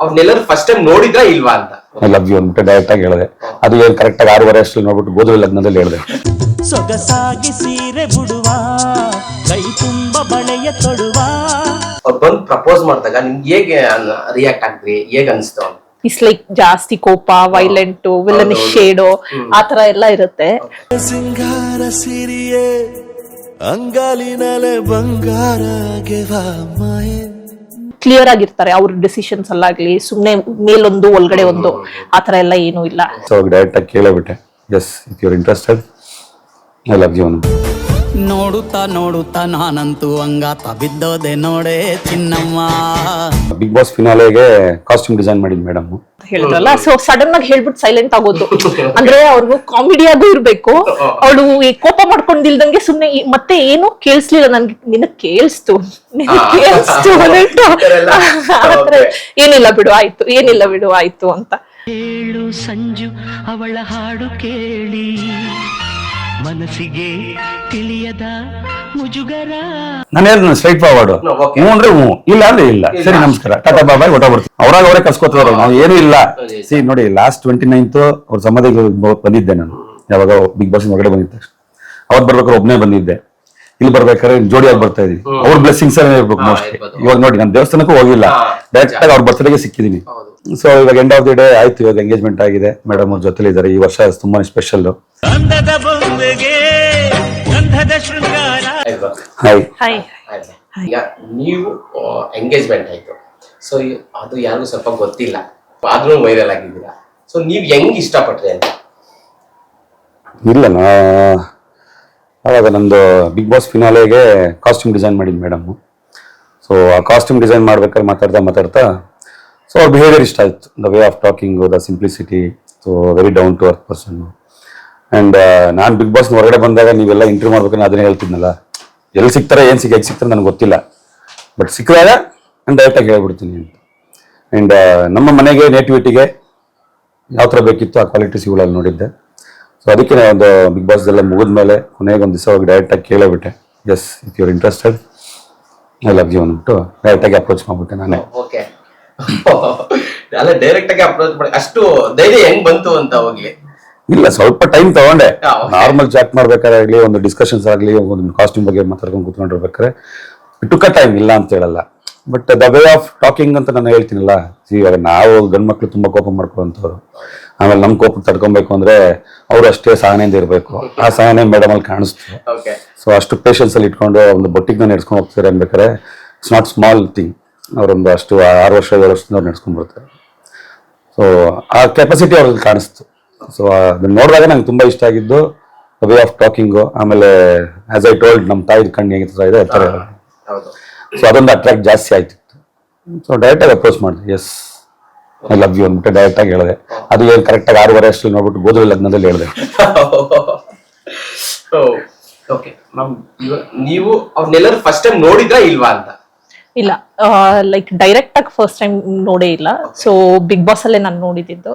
ಅವ್ರನ್ನೆಲ್ಲರೂ first time ನೋಡಿದ್ರಾ ಇಲ್ವಾ ಅಂತ? ಐ ಲವ್ ಯು ಅಂದ್ಬಿಟ್ಟು ಡೈರೆಕ್ಟ್ ಆಗಿ ಹೇಳಿದೆ. ಅದು ಏನು ಕರೆಕ್ಟ್ ಆಗಿ ಆರೂವರೆ ಅಷ್ಟು ನೋಡ್ಬಿಟ್ಟು ಗೋಧುವೆ ಲಗ್ನದಲ್ಲಿ ಹೇಳಿದೆ. ಸೊಗಸಾಗಿ ಸೀರೆ ಬಿಡುವ ಕೈ ತುಂಬ ಬಳೆಯ ತೊಡುವ. ಅವ್ರು ಬಂದು ಪ್ರಪೋಸ್ ಮಾಡಿದಾಗ ನಿಮ್ಗೆ ಹೇಗೆ ರಿಯಾಕ್ಟ್ ಆಗ್ತೀರಿ ಹೇಗ್ ಅನ್ಸ್ತು ಅಂತ ಇಸ್ ಲೈಕ್ ಜಾಸ್ತಿ ಕೋಪ ವೈಲೆಂಟ್ ವಿಲನ್ ಶೇಡ್ ಆ ಆತರ ಎಲ್ಲ ಇರುತ್ತೆ. ಸಿಂಗಾರ ಸಿರಿಯೇ ಅಂಗಾಲಿನಲೆ ಬಂಗಾರ ಮಾಯೆ. ಕ್ಲಿಯರ್ ಆಗಿರ್ತಾರೆ ಅವ್ರ ಡಿಸಿಷನ್ಸ್ ಅಲ್ಲಾಗ್ಲಿ ಸುಮ್ನೆ ಮೇಲೊಂದು ಒಳಗಡೆ ಒಂದು ಆತರ ಎಲ್ಲ ಏನೂ ಇಲ್ಲ. ಸೊ ಡೈರೆಕ್ಟ್ ಆಗಿ ಕೇಳಬಿಟ್ಟೆ yes if you're interested I love you ನೋಡುತ್ತಾ ನೋಡುತ್ತಾ ನಾನಂತೂ ಅಂಗಾತ ಬಿದ್ದೋದೆ ನೋಡೆ ಚಿನ್ನಮ್ಮ. ಬಿಗ್ ಬಾಸ್ ಫಿನಾಲೆಗೆ ಕಾಸ್ಟ್ಯೂಮ್ ಡಿಸೈನ್ ಮಾಡಿದ್ ಮೇಡಮ್ ಹೇಳಿದ್ರಲ್ಲ ಸೊ ಸಡನ್ ಆಗಿ ಹೇಳ್ಬಿಟ್ಟು ಸೈಲೆಂಟ್ ಆಗೋದು. ಅಂದ್ರೆ ಅವ್ರಿಗೂ ಕಾಮಿಡಿ ಆಗು ಇರ್ಬೇಕು. ಅವಳು ಕೋಪ ಮಾಡ್ಕೊಂಡಿಲ್ದಂಗೆ ಸುಮ್ನೆ ಈ- ಮತ್ತೆ ಏನು ಕೇಳಿಸ್ಲಿಲ್ಲ ನನ್ಗೆ. ನಿನ್ನ ಕೇಳಿಸ್ತು. ನಿನಗ್ ಕೇಳಿಸ್ತು ಅಂದ್ಬಿಟ್ಟು ಈ? ಆತರ ಏನಿಲ್ಲ ಬಿಡು ಆಯ್ತು. ಏನಿಲ್ಲ ಬಿಡು ಆಯ್ತು ಅಂತ. ಹೇಳು ಸಂಜು ಅವಳ ಹಾಡು ಕೇಳಿ. ಮನಸ್ಸಿಗೆ ತಿಳಿಯದ ಮುಜುಗರ. ನಾನು ಹೇಳಿದ ಸ್ಟ್ರೈಟ್ ಫಾರ್ವರ್ಡ್. ಹ್ಞೂ ಅಂದ್ರೆ ಹ್ಞೂ. ಇಲ್ಲ ಅಂದ್ರೆ ಇಲ್ಲ. ಸರಿ ನಮಸ್ಕಾರ. ಟಾಟಾ ಬಾಬಾಯ್ ಬರ್ತೀವಿ ಅವ್ರಾಗ ಅವರೇ ಕಸ್ಕೋತಾರ ನಾವು ಏನು ಇಲ್ಲ. ಸಿ ನೋಡಿ ಲಾಸ್ಟ್ ಟ್ವೆಂಟಿ ನೈನ್ತ್ ಅವ್ರ ಸಮಾಧಿಗೆ ಬಂದಿದ್ದೆ ನಾನು. ಯಾವಾಗ ಬಿಗ್ ಬಾಸ್ ಒಳಗಡೆ ಬಂದಿದ್ದ ತಕ್ಷಣ. ಅವತ್ತು ಬರ್ಬೇಕಾದ್ರೆ ಒಬ್ಬನೇ ಬಂದಿದ್ದೆ. ಇಲ್ಲಿ ಬರ್ಬೇಕಾದ್ರೆ ಜೋಡಿಯಾಗಿ ಬರ್ತಾ ಇದೀವಿ. ಅವ್ರ ಬ್ಲೆಸ್ಸಿಂಗ್ಸ್ ಇರ್ಬೇಕು ಮೋಸ್ಟ್ಲಿ. ಇವಾಗ ನೋಡಿ ನಾನು ದೇವಸ್ಥಾನಕ್ಕೂ ಹೋಗಿಲ್ಲ. ಡೈರೆಕ್ಟ್ ಆಗಿ ಅವ್ರ ಬರ್ತಡೆಗೆ ಸಿಕ್ಕಿದೀನಿ. ಸೊ ಇವಾಗ ಎಂಡ್ ಆಫ್ ದಿ ಡೇ ಆಯ್ತು ಇವಾಗ ಎಂಗೇಜ್ಮೆಂಟ್ ಆಗಿದೆ. ಮೇಡಮ್ ಅವ್ರ ಜೊತೆಲಿ ಇದ್ದಾರೆ ಈ ವರ್ಷ ತುಂಬಾನೇ ಸ್ಪೆಷಲ್. ಹಾಯ್ ಹಾಯ್ ಈಗ ನೀವು ಎಂಗೇಜ್ಮೆಂಟ್ ಆಯ್ತು. ಸೊ ಅದು ಯಾರು ಸ್ವಲ್ಪ ಗೊತ್ತಿಲ್ಲ. ಆದ್ರೂ ವೈರಲ್ ಆಗಿದ್ದೀರಾ? ಸೊ ನೀವು ಹೆಂಗ್ ಇಷ್ಟಪಟ್ರಿ ಅಂತ? ಇಲ್ಲ ನಾ ಅವಾಗ ನಂದು ಬಿಗ್ ಬಾಸ್ ಫಿನಾಲೆಗೆ ಕಾಸ್ಟ್ಯೂಮ್ ಡಿಸೈನ್ ಮಾಡಿದ್ ಮೇಡಮ್ ಸೊ ಆ ಕಾಸ್ಟ್ಯೂಮ್ ಡಿಸೈನ್ ಮಾಡ್ಬೇಕಾದ್ರೆ ಮಾತಾಡ್ತಾ ಮಾತಾಡ್ತಾ ಸೊ ಅವ್ರ ಬಿಹೇವಿಯರ್ ಇಷ್ಟ ಆಯಿತು. The way of talking the simplicity so very down to earth person and ನಾನು ಬಿಗ್ ಬಾಸ್ ಹೊರಗಡೆ ಬಂದಾಗ ನೀವೆಲ್ಲ ಇಂಟರ್ವ್ಯೂ ಮಾಡ್ಬೇಕಂದ್ರೆ ಅದನ್ನೇ ಹೇಳ್ತಿದ್ನಲ್ಲ. ಎಲ್ಲಿ ಸಿಗ್ತಾರೆ, ಏನು ಸಿಗ ಹೇಗೆ ಸಿಗ್ತಾರೆ ನನಗೆ ಗೊತ್ತಿಲ್ಲ. ಬಟ್ ಸಿಕ್ಕಿದಾಗ ನಾನು ಡೈರೆಕ್ಟಾಗಿ ಹೇಳ್ಬಿಡ್ತೀನಿ ಅಂತ. ಆ್ಯಂಡ್ ನಮ್ಮ ಮನೆಗೆ ನೇಟಿವಿಟಿಗೆ ಯಾವ ಥರ ಬೇಕಿತ್ತು ಆ ಕ್ವಾಲಿಟೀಸ್ ಇವುಗಳಲ್ಲಿ ನೋಡಿದ್ದೆ. ಸೊ ಅದಕ್ಕೆ ಒಂದು ಬಿಗ್ ಬಾಸ್ ಎಲ್ಲ ಮುಗಿದ್ಮೇಲೆ ಕೊನೆಗೆ ಒಂದು ದಿವಸ ಹೋಗಿ ಡೈರೆಕ್ಟಾಗಿ ಕೇಳೇಬಿಟ್ಟೆ. Yes if you're interested I love you ಅಂದ್ಬಿಟ್ಟು ಡೈರೆಕ್ಟಾಗಿ ಅಪ್ರೋಚ್ ಮಾಡ್ಬಿಟ್ಟೆ ನಾನೇ. ಓಕೆ ಅಲ್ಲ ಡೈರೆಕ್ಟ್ ಆಗಿ ಅಪ್ರೋಚ್ ಮಾಡಿ. ಅಷ್ಟು ಧೈರ್ಯ ಹೆಂಗ್ ಬಂತು ಅಂತ ಹೋಗ್ಲಿ. ಇಲ್ಲ ಸ್ವಲ್ಪ ಟೈಮ್ ತಗೊಂಡೆ. ನಾರ್ಮಲ್ ಚಾಟ್ ಮಾಡ್ಬೇಕಾಗ್ಲಿ ಒಂದು ಡಿಸ್ಕಷನ್ಸ್ ಆಗಲಿ ಒಂದು ಕಾಸ್ಟ್ಯೂಮ್ ಬಗ್ಗೆ ಮಾತಾಡ್ಕೊಂಡು ಕೂತ್ಕೊಂಡಿರ್ಬೇಕಾದ್ರೆ ಟುಕ ಟೈಮ್ ಇಲ್ಲ ಅಂತ ಹೇಳಲ್ಲ. But the way of talking ಅಂತ ನಾನು ಹೇಳ್ತೀನಲ್ಲ ಈಗ ಇವಾಗ ನಾವು ಗಂಡು ಮಕ್ಳು ತುಂಬಾ ಕೋಪ ಮಾಡ್ಕೊಳ್ಳೋಂಥವ್ರು ಆಮೇಲೆ ನಮ್ಮ ಕೋಪ ತಡ್ಕೊಬೇಕು ಅಂದ್ರೆ ಅವ್ರು ಅಷ್ಟೇ ಸಹನೆಯಿಂದ ಇರಬೇಕು. ಆ ಸಹನೆ ಮೇಡಮ್ ಅಲ್ಲಿ ಕಾಣಿಸ್ತು. ಸೊ ಅಷ್ಟು ಪೇಷನ್ಸ್ ಅಲ್ಲಿ ಇಟ್ಕೊಂಡು ಒಂದು ಬೊಟ್ಟಿಗೆ ನಾನು ನಡ್ಸ್ಕೊಂಡು ಹೋಗ್ತಾರೆ ಅನ್ಬೇಕಾದ್ರೆ ಇಟ್ಸ್ ನಾಟ್ ಸ್ಮಾಲ್ ಥಿಂಗ್ ಅವರೊಂದು ಅಷ್ಟು ಆರು ವರ್ಷ ಏಳು ವರ್ಷದಿಂದ ಅವ್ರು ನಡ್ಸ್ಕೊಂಡು ಬರ್ತಾರೆ. ಸೊ ಆ ಕೆಪಾಸಿಟಿ ಅವ್ರಲ್ಲಿ ಕಾಣಿಸ್ತು. ಸೊ ಅದನ್ನ ನೋಡಿದಾಗ ನಂಗೆ ತುಂಬಾ ಇಷ್ಟ ಆಗಿದ್ದು ವೇ ಆಫ್ ಟಾಕಿಂಗು ಆಮೇಲೆ ಆಸ್ ಐ ಟೋಲ್ಡ್ ನಮ್ಮ ತಾಯಿ ಕಣ್ಣು ಹೇಗಿರ್ತಾ ಇದೆ ಆ ಥರ ಹೌದು. ಸೊ ಅದೊಂದು ಅಟ್ರಾಕ್ಟ್ ಜಾಸ್ತಿ ಆಯ್ತಿತ್ತು ಸೊ ಡೈರೆಕ್ಟಾಗಿ ಅಪ್ರೋಚ್ ಮಾಡಿದೆ. ಎಸ್ ಐ ಲವ್ ಯು ಅಂದ್ಬಿಟ್ಟು ಡೈರೆಕ್ಟಾಗಿ ಹೇಳಿದೆ. ಅದು ಏನು ಕರೆಕ್ಟಾಗಿ ಆರೂವರೆ ಅಷ್ಟು ನೋಡ್ಬಿಟ್ಟು ಗೋಧಿ ಲಗ್ನದಲ್ಲಿ ಹೇಳಿದೆ. ಓಕೆ ನೀವು ಅವ್ರನ್ನೆಲ್ಲರೂ ಫಸ್ಟ್ ಟೈಮ್ ನೋಡಿದ್ರಾ ಇಲ್ವಾ ಅಂತ? ಇಲ್ಲ. ಲೈಕ್ ಡೈರೆಕ್ಟ್ ಆಗಿ ಫಸ್ಟ್ ಟೈಮ್ ನೋಡೇ ಇಲ್ಲ. ಸೊ ಬಿಗ್ ಬಾಸ್ ಅಲ್ಲೇ ನಾನು ನೋಡಿದ್ದು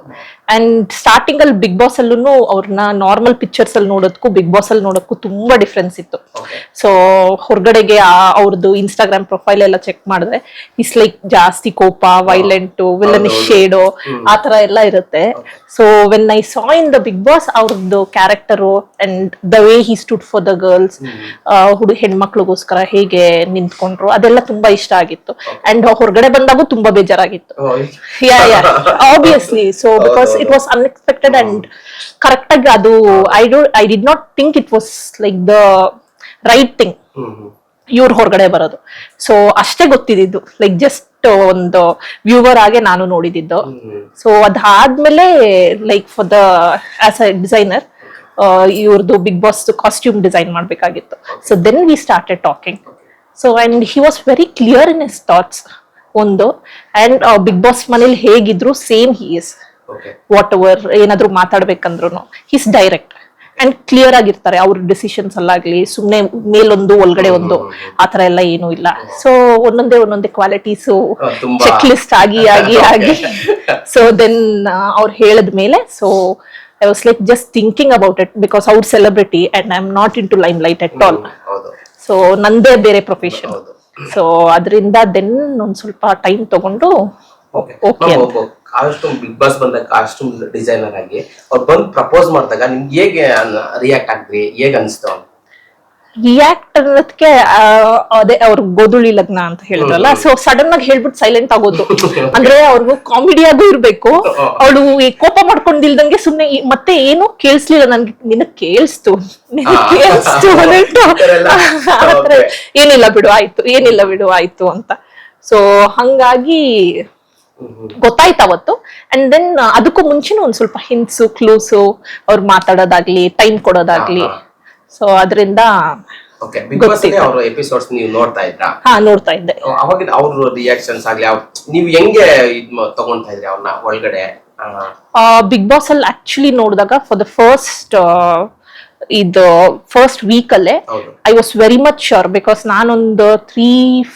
ಅಂಡ್ ಸ್ಟಾರ್ಟಿಂಗ್ ಅಲ್ಲಿ ಬಿಗ್ ಬಾಸ್ ಅಲ್ಲೂ ಅವ್ರನ್ನ ನಾರ್ಮಲ್ ಪಿಕ್ಚರ್ಸ್ ಅಲ್ಲಿ ನೋಡೋದಕ್ಕೂ ಬಿಗ್ ಬಾಸ್ ಅಲ್ಲಿ ನೋಡೋಕ್ಕೂ ತುಂಬಾ ಡಿಫ್ರೆನ್ಸ್ ಇತ್ತು. ಸೊ ಹೊರಗಡೆಗೆ ಅವ್ರದ್ದು ಇನ್ಸ್ಟಾಗ್ರಾಮ್ ಪ್ರೊಫೈಲ್ ಎಲ್ಲ ಚೆಕ್ ಮಾಡಿದ್ರೆ ಇಸ್ ಲೈಕ್ ಜಾಸ್ತಿ ಕೋಪ ವೈಲೆಂಟ್ ವಿಲನ್ ಶೇಡ್ ಆ ತರ ಎಲ್ಲ ಇರುತ್ತೆ. So when I saw in the Bigg Boss ಅವ್ರದ್ದು character and the way he stood for the girls ಹುಡುಗ ಹೆಣ್ಮಕ್ಳಿಗೋಸ್ಕರ ಹೇಗೆ ನಿಂತ್ಕೊಂಡ್ರು ಅದೆಲ್ಲ ತುಂಬಾ ಇಷ್ಟ ಆಗಿತ್ತು. ಅಂಡ್ ಹೊರಗಡೆ ಬಂದಾಗೂ ತುಂಬಾ ಬೇಜಾರಾಗಿತ್ತು. Yeah yeah obviously so because it was unexpected and correct ಆಗಿ ಅದು I don't I did not think it was like the right thing ಇವ್ರ ಹೊರಗಡೆ ಬರೋದು. ಸೊ ಅಷ್ಟೇ ಗೊತ್ತಿದ್ದು ಲೈಕ್ ಜಸ್ಟ್ ಒಂದು ವ್ಯೂವರ್ ಆಗಿ ನಾನು ನೋಡಿದ್ದು ಸೊ ಅದಾದ್ಮೇಲೆ like for the as a designer ಇವ್ರದ್ದು ಬಿಗ್ ಬಾಸ್ ಕಾಸ್ಟ್ಯೂಮ್ ಡಿಸೈನ್ ಮಾಡಬೇಕಾಗಿತ್ತು. So then we started talking so and he was very clear in his thoughts ಒಂದು. ಅಂಡ್ ಬಿಗ್ ಬಾಸ್ ಮನೇಲಿ ಹೇಗಿದ್ರು ಸೇಮ್ ಹಿ ಇಸ್ ವಾಟ್ ಅವರ್ ಏನಾದ್ರು ಮಾತಾಡ್ಬೇಕಂದ್ರು his direct and clear ಆಗಿರ್ತಾರೆ ಅವ್ರ ಡಿಸಿಷನ್ಸ್ ಅಲ್ಲಾಗ್ಲಿ ಸುಮ್ಮನೆ ಮೇಲೊಂದು ಒಳಗಡೆ ಒಂದು ಆ ಥರ ಎಲ್ಲ ಏನೂ ಇಲ್ಲ. ಸೊ ಒಂದೊಂದೇ ಒಂದೊಂದೇ ಕ್ವಾಲಿಟೀಸು ಚೆಕ್ ಲಿಸ್ಟ್ ಆಗಿ ಆಗಿ ಆಗಿ. ಸೊ ದೆನ್ ಅವ್ರು ಹೇಳಿದ ಮೇಲೆ so I was like just thinking about it because ಅವ್ರ celebrity and I am not into limelight at all so ನಂದೇ ಬೇರೆ ಪ್ರೊಫೆಷನ್. ಸೊ ಅದರಿಂದ ದೆನ್ ಒಂದ್ ಸ್ವಲ್ಪ ಟೈಮ್ ತಗೊಂಡು ಓಕೆ ಓಕೆ ಅಂತ. ಕಾಸ್ಟ್ಯೂಮ್ ಬಿಗ್ ಬಾಸ್ ಬಂದಾಗ ಕಾಸ್ಟ್ಯೂಮ್ ಡಿಸೈನರ್ ಆಗಿ ಅವ್ರು ಬಂದು ಪ್ರಪೋಸ್ ಮಾಡಿದಾಗ ನಿಮ್ಗೆ ಹೇಗೆ ರಿಯಾಕ್ಟ್ ಆಗ್ರಿ ಹೇಗೆ ಅನಿಸ್ತು ರಿಯಾಕ್ಟ್ ಅನ್ನೋದಕ್ಕೆ ಅದೇ ಅವ್ರ ಗೋಧುಳಿ ಲಗ್ನ ಅಂತ ಹೇಳಿದ್ರಲ್ಲ. ಸೊ ಸಡನ್ ಆಗಿ ಹೇಳ್ಬಿಟ್ಟು ಸೈಲೆಂಟ್ ಆಗೋದು. ಅಂದ್ರೆ ಅವ್ರಿಗೂ ಕಾಮಿಡಿಯಾಗೂ ಇರ್ಬೇಕು. ಅವಳು ಈ ಕೋಪ ಮಾಡ್ಕೊಂಡಿಲ್ದಂಗೆ ಸುಮ್ನೆ ಈ- ಮತ್ತೆ ಏನು ಕೇಳಿಸ್ಲಿಲ್ಲ ನನ್ಗೆ. ನಿನಗ್ ಕೇಳಿಸ್ತು. ಕೇಳಿಸ್ತು ಅಂದ್ಬಿಟ್ಟು. ಈ ಥರ ಎಲ್ಲ? ಆ ಥರ Okay. ಏನಿಲ್ಲ ಬಿಡು ಆಯ್ತು. ಏನಿಲ್ಲ ಬಿಡು ಆಯ್ತು ಅಂತ. ಸೊ ಹಂಗಾಗಿ ಗೊತ್ತಾಯ್ತು ಅವತ್ತು. ಅಂಡ್ ದೆನ್ ಅದಕ್ಕೂ ಮುಂಚೆನೂ ಒಂದ್ ಸ್ವಲ್ಪ ಹಿಂಟ್ಸು ಕ್ಲೂಸು ಅವ್ರು ಮಾತಾಡೋದಾಗ್ಲಿ ಟೈಮ್ ಕೊಡೋದಾಗ್ಲಿ. ಸೊ ಅದರಿಂದ ಓಕೆ ಬಿಗ್ ಬಾಸ್ ಗೊತ್ತಿತ್ತು. ಅವ್ರ ಎಪಿಸೋಡ್ಸ್ ನೀವು ನೋಡ್ತಾ ಇದ್ರಾ? ಹಾ ನೋಡ್ತಾ ಇದ್ದೆ. ಅವಾಗ ಅವ್ರ ರಿಯಾಕ್ಷನ್ಸ್ ಆಗ್ಲಿ ಅವ್ರ್- ನೀವ್ ಹೆಂಗೆ ಇದ್ ಮ- ತಗೊಂತಾ ಇದ್ರಿ ಅವ್ರನ್ನ ಒಳಗಡೆ? ಆ, ಬಿಗ್ ಬಾಸ್ ಅಲ್ಲಿ ಆಕ್ಚುಲಿ ನೋಡಿದಾಗ ಫಾರ್ ದ ಫಸ್ಟ್ ಇದು ಫಸ್ಟ್ ವೀಕ್ ಅಲ್ಲೇ I was very much sure because ನಾನೊಂದು ತ್ರೀ